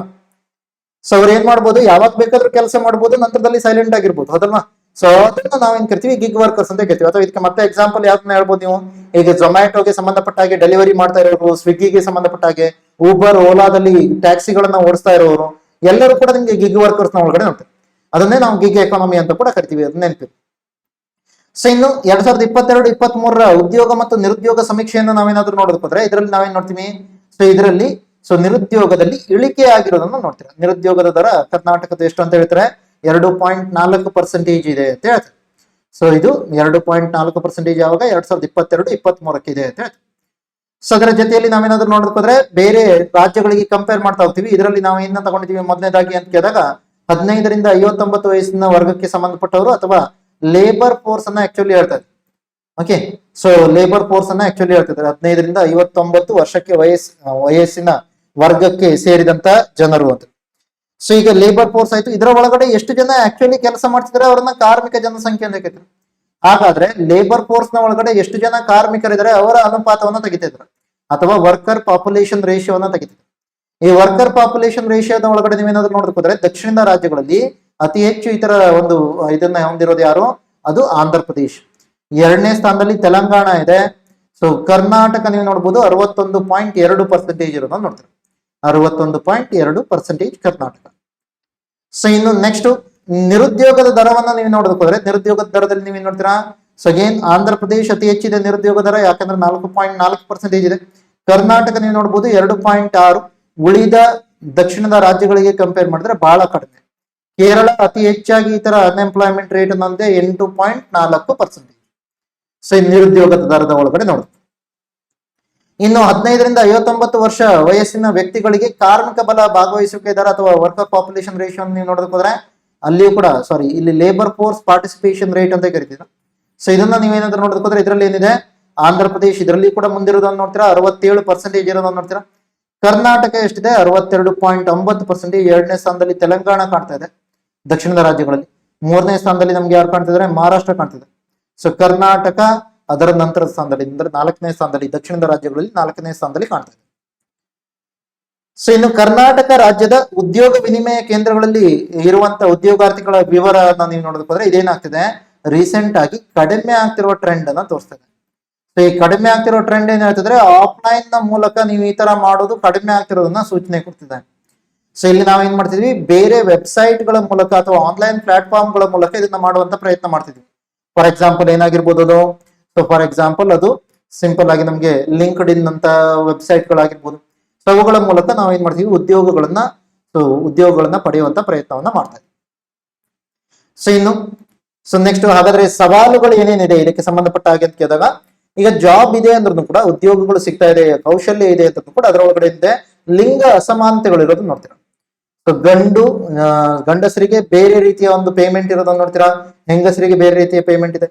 S1: ಸೊ ಅವ್ರು ಏನ್ ಮಾಡ್ಬೋದು? ಯಾವಾಗ ಬೇಕಾದ್ರೂ ಕೆಲಸ ಮಾಡ್ಬೋದು. ನಂತರದಲ್ಲಿ ಸೈಲೆಂಟ್ ಆಗಿರ್ಬೋದು. ಹೌದಲ್ವಾ? ಸೊ ಅದನ್ನ ನಾವೇನ್ ಕರಿತೀವಿ? ಗಿಗ್ ವರ್ಕರ್ಸ್ ಅಂತ ಕರಿತೀವಿ. ಅಥವಾ ಇದಕ್ಕೆ ಮತ್ತೆ ಎಕ್ಸಾಂಪಲ್ ಯಾವ್ದನ್ನ ಹೇಳ್ಬೋದು ನೀವು? ಈಗ ಜೊಮ್ಯಾಟೋಗೆ ಸಂಬಂಧಪಟ್ಟ ಹಾಗೆ ಡೆಲಿವರಿ ಮಾಡ್ತಾ ಇರೋರು ಸ್ವಿಗ್ಗಿಗೆ ಸಂಬಂಧಪಟ್ಟ ಹಾಗೆ ಊಬರ್ ಓಲಾದಲ್ಲಿ ಟ್ಯಾಕ್ಸಿಗಳನ್ನ ಓಡಿಸ್ತಾ ಇರೋರು, ಎಲ್ಲರೂ ಕೂಡ ನಿಮ್ಗೆ ಗಿಗ್ ವರ್ಕರ್ಸ್ನ ಒಳಗಡೆ ನೋಡ್ತಾರೆ. ಅದನ್ನೇ ನಾವು ಗಿಗ್ ಎಕಾನಮಿ ಅಂತ ಕೂಡ ಕರಿತೀವಿ, ಅದನ್ನ ನೆನಪಿ ಸೊ ಇನ್ನು ಎರಡ್ ಸಾವಿರದ ಇಪ್ಪತ್ತೆರಡು ಇಪ್ಪತ್ತ್ ಮೂರರ ಉದ್ಯೋಗ ಮತ್ತು ನಿರುದ್ಯೋಗ ಸಮೀಕ್ಷೆಯನ್ನು ನಾವೇನಾದ್ರೂ ನೋಡೋದಕ್ಕೆ ಹೋದ್ರೆ, ಇದರಲ್ಲಿ ನಾವೇನ್ ನೋಡ್ತೀವಿ? ಸೊ ಇದರಲ್ಲಿ ಸೊ ನಿರುದ್ಯೋಗದಲ್ಲಿ ಇಳಿಕೆ ಆಗಿರೋದನ್ನ ನೋಡ್ತೀರಾ? ನಿರುದ್ಯೋಗದ ದರ ಕರ್ನಾಟಕದ ಎಷ್ಟು ಅಂತ ಹೇಳ್ತಾರೆ? ಎರಡು ಪಾಯಿಂಟ್ ನಾಲ್ಕು ಪರ್ಸೆಂಟೇಜ್ ಇದೆ ಅಂತ ಹೇಳ್ತಾರೆ. ಸೊ ಇದು ಎರಡು ಪಾಯಿಂಟ್ ನಾಲ್ಕು ಪರ್ಸೆಂಟೇಜ್ ಯಾವಾಗ ಎರಡ್ ಸಾವಿರದ ಇಪ್ಪತ್ತೆರಡು ಇಪ್ಪತ್ತ್ ಮೂರಕ್ಕೆ ಇದೆ ಅಂತ ಹೇಳ್ತಾರೆ. ಸೊ ಅದರ ಜೊತೆಯಲ್ಲಿ ನಾವೇನಾದ್ರೂ ನೋಡೋದಕ್ಕೆ ಬೇರೆ ರಾಜ್ಯಗಳಿಗೆ ಕಂಪೇರ್ ಮಾಡ್ತಾ ಹೋಗ್ತೀವಿ. ಇದರಲ್ಲಿ ನಾವು ಏನ ತಗೊಂಡಿದೀವಿ ಮೊದಲನೇದಾಗಿ ಅಂತ ಕೇಳಿದಾಗ ಹದಿನೈದರಿಂದ ಐವತ್ತೊಂಬತ್ತು ವಯಸ್ಸಿನ ವರ್ಗಕ್ಕೆ ಸಂಬಂಧಪಟ್ಟವರು ಅಥವಾ ಲೇಬರ್ ಫೋರ್ಸ್ ಅನ್ನ ಆಕ್ಚುಲಿ ಹೇಳ್ತಾರೆ. ಓಕೆ ಸೊ ಲೇಬರ್ ಫೋರ್ಸ್ ಅನ್ನ ಆಕ್ಚುಲಿ ಹೇಳ್ತಿದ್ದಾರೆ. ಹದಿನೈದರಿಂದ ಐವತ್ತೊಂಬತ್ತು ವರ್ಷಕ್ಕೆ ವಯಸ್ ವಯಸ್ಸಿನ ವರ್ಗಕ್ಕೆ ಸೇರಿದಂತ ಜನರು ಅಂತ. ಸೊ ಈಗ ಲೇಬರ್ ಫೋರ್ಸ್ ಆಯ್ತು. ಇದರ ಒಳಗಡೆ ಎಷ್ಟು ಜನ ಆಕ್ಚುಲಿ ಕೆಲಸ ಮಾಡ್ತಿದ್ರೆ ಅವ್ರನ್ನ ಕಾರ್ಮಿಕ ಜನಸಂಖ್ಯೆ ಅಂತ ಕೇಳ್ತಾರೆ ಹಾಗಾದ್ರೆ ಲೇಬರ್ ಫೋರ್ಸ್ನ ಒಳಗಡೆ ಎಷ್ಟು ಜನ ಕಾರ್ಮಿಕರಿದ್ರೆ ಅವರ ಅನುಪಾತವನ್ನ ತೆಗಿತಿದ್ರು. ಅಥವಾ ವರ್ಕರ್ ಪಾಪ್ಯುಲೇಷನ್ ರೇಷಿಯೋನ ತೆಗಿತಿದ್ರು. ಈ ವರ್ಕರ್ ಪಾಪ್ಯುಲೇಷನ್ ರೇಷಿಯೋದ ಒಳಗಡೆ ನೀವೇನಾದ್ರೂ ನೋಡ್ಕೋದ್ರೆ ದಕ್ಷಿಣದ ರಾಜ್ಯಗಳಲ್ಲಿ ಅತಿ ಹೆಚ್ಚು ಇತರ ಒಂದು ಇದನ್ನ ಹೊಂದಿರೋದು ಯಾರು? ಅದು ಆಂಧ್ರ ಪ್ರದೇಶ್. ಎರಡನೇ ಸ್ಥಾನದಲ್ಲಿ ತೆಲಂಗಾಣ ಇದೆ. ಸೊ ಕರ್ನಾಟಕ ನೀವು ನೋಡ್ಬೋದು ಅರವತ್ತೊಂದು ಪಾಯಿಂಟ್ ಎರಡು ಪರ್ಸೆಂಟೇಜ್ ಇರೋದನ್ನ ನೋಡ್ತಾರೆ. ಅರವತ್ತೊಂದು ಪಾಯಿಂಟ್ ಎರಡು ಪರ್ಸೆಂಟೇಜ್ ಕರ್ನಾಟಕ. ಸೊ ಇನ್ನು ನೆಕ್ಸ್ಟ್ ನಿರುದ್ಯೋಗದ ದರವನ್ನ ನೀವು ನೋಡೋದಕ್ಕೋದ್ರೆ ನಿರುದ್ಯೋಗದ ದರದಲ್ಲಿ ನೀವು ನೋಡ್ತೀರಾ? ಸೊ ಅಗೇನ್ ಆಂಧ್ರ ಪ್ರದೇಶ ಅತಿ ಹೆಚ್ಚಿದೆ ನಿರುದ್ಯೋಗ ದರ, ಯಾಕಂದ್ರೆ ನಾಲ್ಕು ಪಾಯಿಂಟ್ ನಾಲ್ಕು ಪರ್ಸೆಂಟೇಜ್ ಇದೆ. ಕರ್ನಾಟಕ ನೀವು ನೋಡಬಹುದು ಎರಡು ಪಾಯಿಂಟ್ ಆರು. ಉಳಿದ ದಕ್ಷಿಣದ ರಾಜ್ಯಗಳಿಗೆ ಕಂಪೇರ್ ಮಾಡಿದ್ರೆ ಬಹಳ ಕಡಿಮೆ. ಕೇರಳ ಅತಿ ಹೆಚ್ಚಾಗಿ ಈ ತರ ಅನ್ಎಂಪ್ಲಾಯ್ಮೆಂಟ್ ರೇಟ್ ಅನ್ನೋದೇ ಎಂಟು ಪಾಯಿಂಟ್ ನಾಲ್ಕು ಪರ್ಸೆಂಟೇಜ್ ಸೊ ನಿರುದ್ಯೋಗದ ದರದ ಒಳಗಡೆ ನೋಡುದು ಇನ್ನು ಹದಿನೈದರಿಂದ ಐವತ್ತೊಂಬತ್ತು ವರ್ಷ ವಯಸ್ಸಿನ ವ್ಯಕ್ತಿಗಳಿಗೆ ಕಾರ್ಮಿಕ ಬಲ ಭಾಗವಹಿಸುವಿಕೆ ದರ ಅಥವಾ ವರ್ಕರ್ ಪಾಪ್ಯುಲೇಷನ್ ರೇಷನ್ ನೀವು ನೋಡೋದಕ್ಕೆ ಹೋದ್ರೆ ಅಲ್ಲಿಯೂ ಕೂಡ ಸಾರಿ ಇಲ್ಲಿ ಲೇಬರ್ ಫೋರ್ಸ್ ಪಾರ್ಟಿಸಿಪೇಷನ್ ರೇಟ್ ಅಂತ ಕರಿತೀರ ಸೊ ಇದನ್ನ ನೀವೇನಾದ್ರೂ ನೋಡೋದಕ್ಕೆ ಹೋದ್ರೆ ಇದರಲ್ಲಿ ಏನಿದೆ? ಆಂಧ್ರ ಪ್ರದೇಶ್ ಇದರಲ್ಲಿ ಕೂಡ ಮುಂದಿರೋದನ್ನ ನೋಡ್ತೀರಾ? ಅರವತ್ತೇಳು ಪರ್ಸೆಂಟೇಜ್ ಇರೋದನ್ನ ನೋಡ್ತೀರಾ? ಕರ್ನಾಟಕ ಎಷ್ಟಿದೆ? ಅರವತ್ತೆರಡು ಪಾಯಿಂಟ್ ಒಂಬತ್ತು ಪರ್ಸೆಂಟೇಜ್ ಎರಡನೇ ಸ್ಥಾನದಲ್ಲಿ ತೆಲಂಗಾಣ ಕಾಣ್ತಾ ಇದೆ, ದಕ್ಷಿಣದ ರಾಜ್ಯಗಳಲ್ಲಿ. ಮೂರನೇ ಸ್ಥಾನದಲ್ಲಿ ನಮ್ಗೆ ಯಾರು ಕಾಣ್ತಿದ್ರೆ ಮಹಾರಾಷ್ಟ್ರ ಕಾಣ್ತಿದೆ ಸೊ ಕರ್ನಾಟಕ ಅದರ ನಂತರದ ಸ್ಥಾನದಲ್ಲಿ, ಅಂದ್ರೆ ನಾಲ್ಕನೇ ಸ್ಥಾನದಲ್ಲಿ, ದಕ್ಷಿಣದ ರಾಜ್ಯಗಳಲ್ಲಿ ನಾಲ್ಕನೇ ಸ್ಥಾನದಲ್ಲಿ ಕಾಣ್ತಾ ಇದೆ ಸೊ ಇನ್ನು ಕರ್ನಾಟಕ ರಾಜ್ಯದ ಉದ್ಯೋಗ ವಿನಿಮಯ ಕೇಂದ್ರಗಳಲ್ಲಿ ಇರುವಂತಹ ಉದ್ಯೋಗಾರ್ಥಿಗಳ ವಿವರ ನೀವು ನೋಡೋದಕ್ಕೆ ಇದೇನಾಗ್ತಿದೆ? ರೀಸೆಂಟ್ ಆಗಿ ಕಡಿಮೆ ಆಗ್ತಿರುವ ಟ್ರೆಂಡ್ ಅನ್ನ ತೋರಿಸ್ತದೆ ಸೊ ಈ ಕಡಿಮೆ ಆಗ್ತಿರೋ ಟ್ರೆಂಡ್ ಏನ್ ಹೇಳ್ತಿದ್ರೆ ಆಫ್ಲೈನ್ನ ಮೂಲಕ ನೀವು ಈ ತರ ಮಾಡೋದು ಕಡಿಮೆ ಆಗ್ತಿರೋದನ್ನ ಸೂಚನೆ ಕೊಡ್ತಿದೆ. ಸೊ ಇಲ್ಲಿ ನಾವು ಏನ್ ಮಾಡ್ತಿದ್ವಿ? ಬೇರೆ ವೆಬ್ಸೈಟ್ಗಳ ಮೂಲಕ ಅಥವಾ ಆನ್ಲೈನ್ ಪ್ಲಾಟ್ಫಾರ್ಮ್ಗಳ ಮೂಲಕ ಇದನ್ನ ಮಾಡುವಂತ ಪ್ರಯತ್ನ ಮಾಡ್ತಿದ್ವಿ. ಫಾರ್ ಎಕ್ಸಾಂಪಲ್ ಏನಾಗಿರ್ಬೋದು ಅದು? ಸೊ ಫಾರ್ ಎಕ್ಸಾಂಪಲ್ ಅದು ಸಿಂಪಲ್ ಆಗಿ ನಮಗೆ ಲಿಂಕ್ಡ್ ಇನ್ ಅಂತ ವೆಬ್ಸೈಟ್ ಗಳಾಗಿರ್ಬೋದು. ಸೊ ಅವುಗಳ ಮೂಲಕ ನಾವು ಏನ್ ಮಾಡ್ತೀವಿ? ಉದ್ಯೋಗಗಳನ್ನ ಸೊ ಉದ್ಯೋಗಗಳನ್ನ ಪಡೆಯುವಂತ ಪ್ರಯತ್ನವನ್ನ ಮಾಡ್ತಾ ಇದ್ದೀವಿ. ಸೊ ಇನ್ನು ಸೊ ನೆಕ್ಸ್ಟ್ ಹಾಗಾದ್ರೆ ಸವಾಲುಗಳು ಏನೇನಿದೆ? ಇದಕ್ಕೆ ಸಂಬಂಧಪಟ್ಟ ಹಾಗೆ ಅಂತ ಕೇಳಿದಾಗ, ಈಗ ಜಾಬ್ ಇದೆ ಅಂದ್ರೂ ಕೂಡ, ಉದ್ಯೋಗಗಳು ಸಿಗ್ತಾ ಇದೆ, ಕೌಶಲ್ಯ ಇದೆ ಅಂತ ಕೂಡ ಅದರೊಳಗಡೆ ಇದೆ ಲಿಂಗ ಅಸಮಾನತೆಗಳು ಇರೋದು ನೋಡ್ತೀರಾ? ಸೊ ಗಂಡು ಗಂಡಸರಿಗೆ ಬೇರೆ ರೀತಿಯ ಒಂದು ಪೇಮೆಂಟ್ ಇರೋದನ್ನ ನೋಡ್ತೀರಾ? ಹೆಂಗಸರಿಗೆ ಬೇರೆ ರೀತಿಯ ಪೇಮೆಂಟ್ ಇದೆ?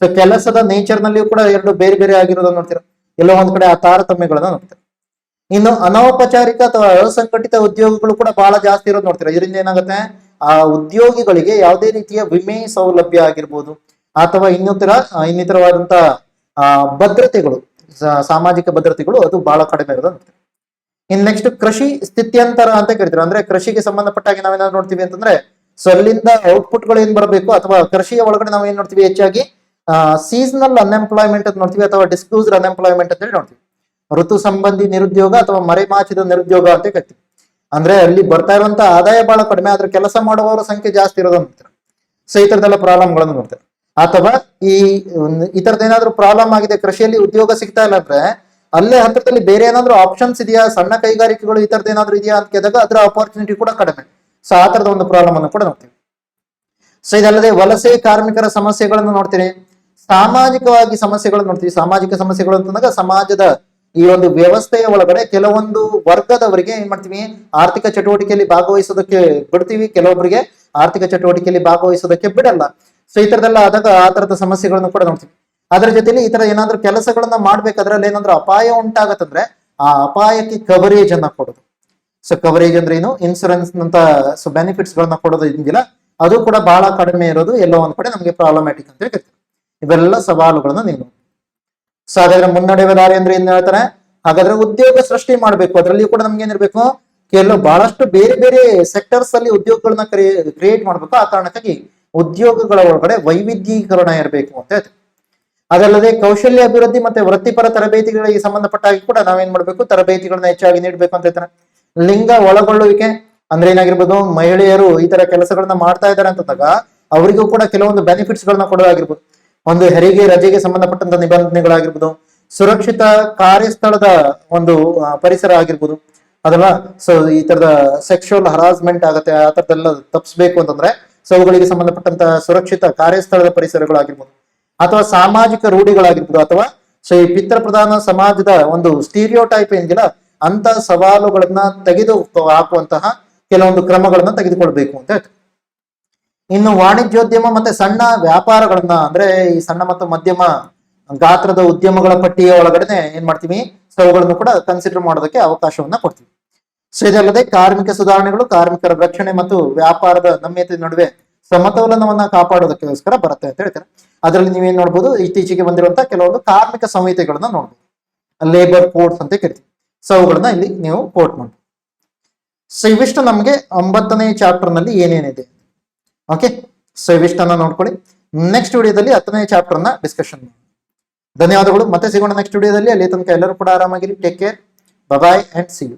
S1: ಸೊ ಕೆಲಸದ ನೇಚರ್ ನಲ್ಲಿಯೂ ಕೂಡ ಎರಡು ಬೇರೆ ಬೇರೆ ಆಗಿರೋದನ್ನ ನೋಡ್ತೀರಾ? ಎಲ್ಲೋ ಒಂದ್ ಕಡೆ ಆ ತಾರತಮ್ಯಗಳನ್ನ ನೋಡ್ತೀರಾ? ಇನ್ನು ಅನೌಪಚಾರಿಕ ಅಥವಾ ಅಸಂಘಟಿತ ಉದ್ಯೋಗಗಳು ಕೂಡ ಬಹಳ ಜಾಸ್ತಿ ಇರೋದು ನೋಡ್ತೀರಾ? ಇದರಿಂದ ಏನಾಗುತ್ತೆ? ಆ ಉದ್ಯೋಗಿಗಳಿಗೆ ಯಾವುದೇ ರೀತಿಯ ವಿಮೆ ಸೌಲಭ್ಯ ಆಗಿರ್ಬೋದು, ಅಥವಾ ಇನ್ನಿತರ ಇನ್ನಿತರವಾದಂತಹ ಇನ್ನಿತರವಾದಂತ ಭದ್ರತೆಗಳು ಸಾಮಾಜಿಕ ಭದ್ರತೆಗಳು ಅದು ಬಹಳ ಕಡಿಮೆ ಇರೋದು ಇನ್ ನೆಕ್ಸ್ಟ್ ಕೃಷಿ ಸ್ಥಿತ್ಯಂತರ ಅಂತ ಕರಿತೀರ? ಅಂದ್ರೆ ಕೃಷಿಗೆ ಸಂಬಂಧಪಟ್ಟಾಗಿ ನಾವೇನಾದ್ರು ನೋಡ್ತೀವಿ ಅಂತಂದ್ರೆ, ಸೊ ಅಲ್ಲಿಂದ ಔಟ್ಪುಟ್ಗಳು ಏನ್ ಬರಬೇಕು? ಅಥವಾ ಕೃಷಿಯ ಒಳಗಡೆ ನಾವು ಏನ್ ನೋಡ್ತೀವಿ ಹೆಚ್ಚಾಗಿ? ಸೀಸನಲ್ ಅನ್ಎಂಪ್ಲಾಯ್ಮೆಂಟ್ ಅಂತ ನೋಡ್ತೀವಿ ಅಥವಾ ಡಿಸ್ಕ್ಲೂಸ್ ಅನ್ಎಂಪ್ಲಾಯ್ಮೆಂಟ್ ಅಂತ ಹೇಳಿ ನೋಡ್ತೀವಿ. ಋತು ಸಂಬಂಧಿ ನಿರುದ್ಯೋಗ ಅಥವಾ ಮರೆಮಾಚಿದ ನಿರುದ್ಯೋಗ ಅಂತ ಕರಿತೀವಿ. ಅಂದ್ರೆ ಅಲ್ಲಿ ಬರ್ತಾ ಇರುವಂತಹ ಆದಾಯ ಬಹಳ ಕಡಿಮೆ, ಆದ್ರೆ ಕೆಲಸ ಮಾಡುವವರ ಸಂಖ್ಯೆ ಜಾಸ್ತಿ ಇರೋದು ಸೊ ಈ ತರದೆಲ್ಲ ಪ್ರಾಬ್ಲಮ್ಗಳನ್ನು ನೋಡ್ತಾರೆ. ಅಥವಾ ಈ ಈ ತರದ ಏನಾದ್ರು ಪ್ರಾಬ್ಲಮ್ ಆಗಿದೆ, ಕೃಷಿಯಲ್ಲಿ ಉದ್ಯೋಗ ಸಿಗ್ತಾ ಇಲ್ಲ ಅಂದ್ರೆ ಅಲ್ಲೇ ಹತ್ರದಲ್ಲಿ ಬೇರೆ ಏನಾದ್ರು ಆಪ್ಷನ್ಸ್ ಇದೆಯಾ? ಸಣ್ಣ ಕೈಗಾರಿಕೆಗಳು ಈ ತರದ ಏನಾದ್ರು ಇದೆಯಾ ಅಂತ ಕೇಳಿದಾಗ ಅದರ ಅಪರ್ಚುನಿಟಿ ಕೂಡ ಕಡಿಮೆ. ಸೊ ಆ ತರದ ಒಂದು ಪ್ರಾಬ್ಲಮ್ ಅನ್ನು ಕೂಡ ನೋಡ್ತೀವಿ. ಸೊ ಇದಲ್ಲದೆ ವಲಸೆ ಕಾರ್ಮಿಕರ ಸಮಸ್ಯೆಗಳನ್ನು ನೋಡ್ತೀರಿ. ಸಾಮಾಜಿಕವಾಗಿ ಸಮಸ್ಯೆಗಳನ್ನು ನೋಡ್ತೀವಿ. ಸಾಮಾಜಿಕ ಸಮಸ್ಯೆಗಳು ಅಂತಂದಾಗ ಸಮಾಜದ ಈ ಒಂದು ವ್ಯವಸ್ಥೆಯ ಒಳಗಡೆ ಕೆಲವೊಂದು ವರ್ಗದವರಿಗೆ ಏನ್ ಮಾಡ್ತೀವಿ? ಆರ್ಥಿಕ ಚಟುವಟಿಕೆಯಲ್ಲಿ ಭಾಗವಹಿಸೋದಕ್ಕೆ ಬಿಡ್ತೀವಿ. ಕೆಲವೊಬ್ಬರಿಗೆ ಆರ್ಥಿಕ ಚಟುವಟಿಕೆಯಲ್ಲಿ ಭಾಗವಹಿಸೋದಕ್ಕೆ ಬಿಡಲ್ಲ. ಸೊ ಈ ತರದೆಲ್ಲ ಆದಾಗ ಆ ತರದ ಸಮಸ್ಯೆಗಳನ್ನು ಕೂಡ ನೋಡ್ತೀವಿ. ಅದರ ಜೊತೆಲಿ ಈ ತರ ಏನಾದ್ರೂ ಕೆಲಸಗಳನ್ನ ಮಾಡ್ಬೇಕಾದ್ರಲ್ಲಿ ಏನಾದ್ರೂ ಅಪಾಯ ಉಂಟಾಗತ್ತಂದ್ರೆ ಆ ಅಪಾಯಕ್ಕೆ ಕವರೇಜ್ ಅನ್ನ ಕೊಡೋದು. ಸೊ ಕವರೇಜ್ ಅಂದ್ರೆ ಏನು? ಇನ್ಸೂರೆನ್ಸ್ ಅಂತ ಸೊ ಬೆನಿಫಿಟ್ಸ್ ಗಳನ್ನ ಕೊಡೋದು ಇದ್ದಿಲ್ಲ ಅದು ಕೂಡ ಬಹಳ ಕಡಿಮೆ ಇರೋದು ಎಲ್ಲೋ ಒಂದ್ ಕಡೆ ನಮಗೆ ಪ್ರಾಬ್ಲಮ್ಯಾಟಿಕ್ ಅಂತ ಹೇಳ್ತೀವಿ ಇವೆಲ್ಲ ಸವಾಲುಗಳನ್ನ ನೀವು ಸೊ ಹಾಗಾದ್ರೆ ಮುನ್ನಡೆಯುವ ದಾರಿ ಅಂದ್ರೆ ಏನ್ ಹೇಳ್ತಾರೆ ಹಾಗಾದ್ರೆ ಉದ್ಯೋಗ ಸೃಷ್ಟಿ ಮಾಡ್ಬೇಕು. ಅದರಲ್ಲಿಯೂ ಕೂಡ ನಮ್ಗೆ ಏನಿರ್ಬೇಕು ಕೆಲವು ಬಹಳಷ್ಟು ಬೇರೆ ಬೇರೆ ಸೆಕ್ಟರ್ಸ್ ಅಲ್ಲಿ ಉದ್ಯೋಗಗಳನ್ನ ಕ್ರಿಯೇಟ್ ಮಾಡ್ಬೇಕು. ಆ ಕಾರಣಕ್ಕಾಗಿ ಉದ್ಯೋಗಗಳ ಒಳಗಡೆ ವೈವಿಧ್ಯೀಕರಣ ಇರಬೇಕು ಅಂತ ಹೇಳ್ತೀವಿ. ಅದಲ್ಲದೆ ಕೌಶಲ್ಯ ಅಭಿವೃದ್ಧಿ ಮತ್ತೆ ವೃತ್ತಿಪರ ತರಬೇತಿಗಳಿಗೆ ಸಂಬಂಧಪಟ್ಟಾಗಿ ಕೂಡ ನಾವೇನ್ ಮಾಡ್ಬೇಕು? ತರಬೇತಿಗಳನ್ನ ಹೆಚ್ಚಾಗಿ ನೀಡಬೇಕು ಅಂತ ಹೇಳ್ತಾರೆ ಲಿಂಗ ಒಳಗೊಳ್ಳುವಿಕೆ ಅಂದ್ರೆ ಏನಾಗಿರ್ಬೋದು? ಮಹಿಳೆಯರು ಈ ತರ ಕೆಲಸಗಳನ್ನ ಮಾಡ್ತಾ ಇದ್ದಾರೆ ಅಂತಂದಾಗ ಅವರಿಗೂ ಕೂಡ ಕೆಲವೊಂದು ಬೆನಿಫಿಟ್ಸ್ ಗಳನ್ನ ಕೊಡೋದಾಗಿರ್ಬೋದು. ಒಂದು ಹೆರಿಗೆ, ರಜೆಗೆ ಸಂಬಂಧಪಟ್ಟಂತ ನಿಬಂಧನೆಗಳಾಗಿರ್ಬೋದು, ಸುರಕ್ಷಿತ ಕಾರ್ಯಸ್ಥಳದ ಒಂದು ಪರಿಸರ ಆಗಿರ್ಬೋದು ಅದಲ್ಲ ಸೊ ಈ ತರದ ಸೆಕ್ಷುವಲ್ ಹರಾಸ್ಮೆಂಟ್ ಆಗತ್ತೆ, ಆ ತರದೆಲ್ಲ ತಪ್ಪಿಸ್ಬೇಕು ಅಂತಂದ್ರೆ, ಸೊ ಅವುಗಳಿಗೆ ಸಂಬಂಧಪಟ್ಟಂತ ಸುರಕ್ಷಿತ ಕಾರ್ಯಸ್ಥಳದ ಪರಿಸರಗಳಾಗಿರ್ಬೋದು, ಅಥವಾ ಸಾಮಾಜಿಕ ರೂಢಿಗಳಾಗಿರ್ಬೋದು, ಅಥವಾ ಸೊ ಈ ಪಿತ್ರ ಪ್ರಧಾನ ಸಮಾಜದ ಒಂದು ಸ್ಟೀರಿಯೋ ಟೈಪ್ ಏನಿಲ್ಲ ಅಂತ ಸವಾಲುಗಳನ್ನ ತೆಗೆದು ಹಾಕುವಂತಹ ಕೆಲವೊಂದು ಕ್ರಮಗಳನ್ನ ತೆಗೆದುಕೊಳ್ಬೇಕು ಅಂತ ಹೇಳ್ತಾರೆ ಇನ್ನು ವಾಣಿಜ್ಯೋದ್ಯಮ ಮತ್ತೆ ಸಣ್ಣ ವ್ಯಾಪಾರಗಳನ್ನ ಅಂದ್ರೆ ಈ ಸಣ್ಣ ಮತ್ತು ಮಧ್ಯಮ ಗಾತ್ರದ ಉದ್ಯಮಗಳ ಪಟ್ಟಿಯ ಒಳಗಡೆ ಏನ್ ಮಾಡ್ತೀವಿ? ಸೊ ಅವುಗಳನ್ನು ಕೂಡ ಕನ್ಸಿಡರ್ ಮಾಡೋದಕ್ಕೆ ಅವಕಾಶವನ್ನ ಕೊಡ್ತೀವಿ. ಸೊ ಇದಲ್ಲದೆ ಕಾರ್ಮಿಕ ಸುಧಾರಣೆಗಳು, ಕಾರ್ಮಿಕರ ರಕ್ಷಣೆ ಮತ್ತು ವ್ಯಾಪಾರದ ನಮ್ಯತೆ ನಡುವೆ ಸಮತೋಲನವನ್ನ ಕಾಪಾಡೋದಕ್ಕೋಸ್ಕರ ಬರುತ್ತೆ ಅಂತ ಹೇಳ್ತಾರೆ. ಅದರಲ್ಲಿ ನೀವೇನ್ ನೋಡ್ಬೋದು? ಇತ್ತೀಚೆಗೆ ಬಂದಿರುವಂತಹ ಕೆಲವೊಂದು ಕಾರ್ಮಿಕ ಸಂಹಿತೆಗಳನ್ನ ನೋಡ್ಬೋದು. ಲೇಬರ್ ಕೋಡ್ಸ್ ಅಂತ ಕರಿತೀವಿ. ಸೊ ಅವುಗಳನ್ನ ಇಲ್ಲಿ ನೀವು ಕೋಟ್ ಮಾಡಿ ಸೊ ಇವಿಷ್ಟು ನಮಗೆ ಒಂಬತ್ತನೇ ಚಾಪ್ಟರ್ನಲ್ಲಿ ಏನೇನಿದೆ? ಓಕೆ ಸೊ ಇವಿಷ್ಟನ್ನ ನೋಡ್ಕೊಳ್ಳಿ. ನೆಕ್ಸ್ಟ್ ವಿಡಿಯೋದಲ್ಲಿ ಹತ್ತನೇ ಚಾಪ್ಟರ್ನ ಡಿಸ್ಕಷನ್ ಧನ್ಯವಾದಗಳು. ಮತ್ತೆ ಸಿಗೋಣ ನೆಕ್ಸ್ಟ್ ವಿಡಿಯೋದಲ್ಲಿ. ಅಲ್ಲಿ ತನಕ ಎಲ್ಲರೂ ಕೂಡ ಆರಾಮಾಗಿರಿ. Take care bye and see you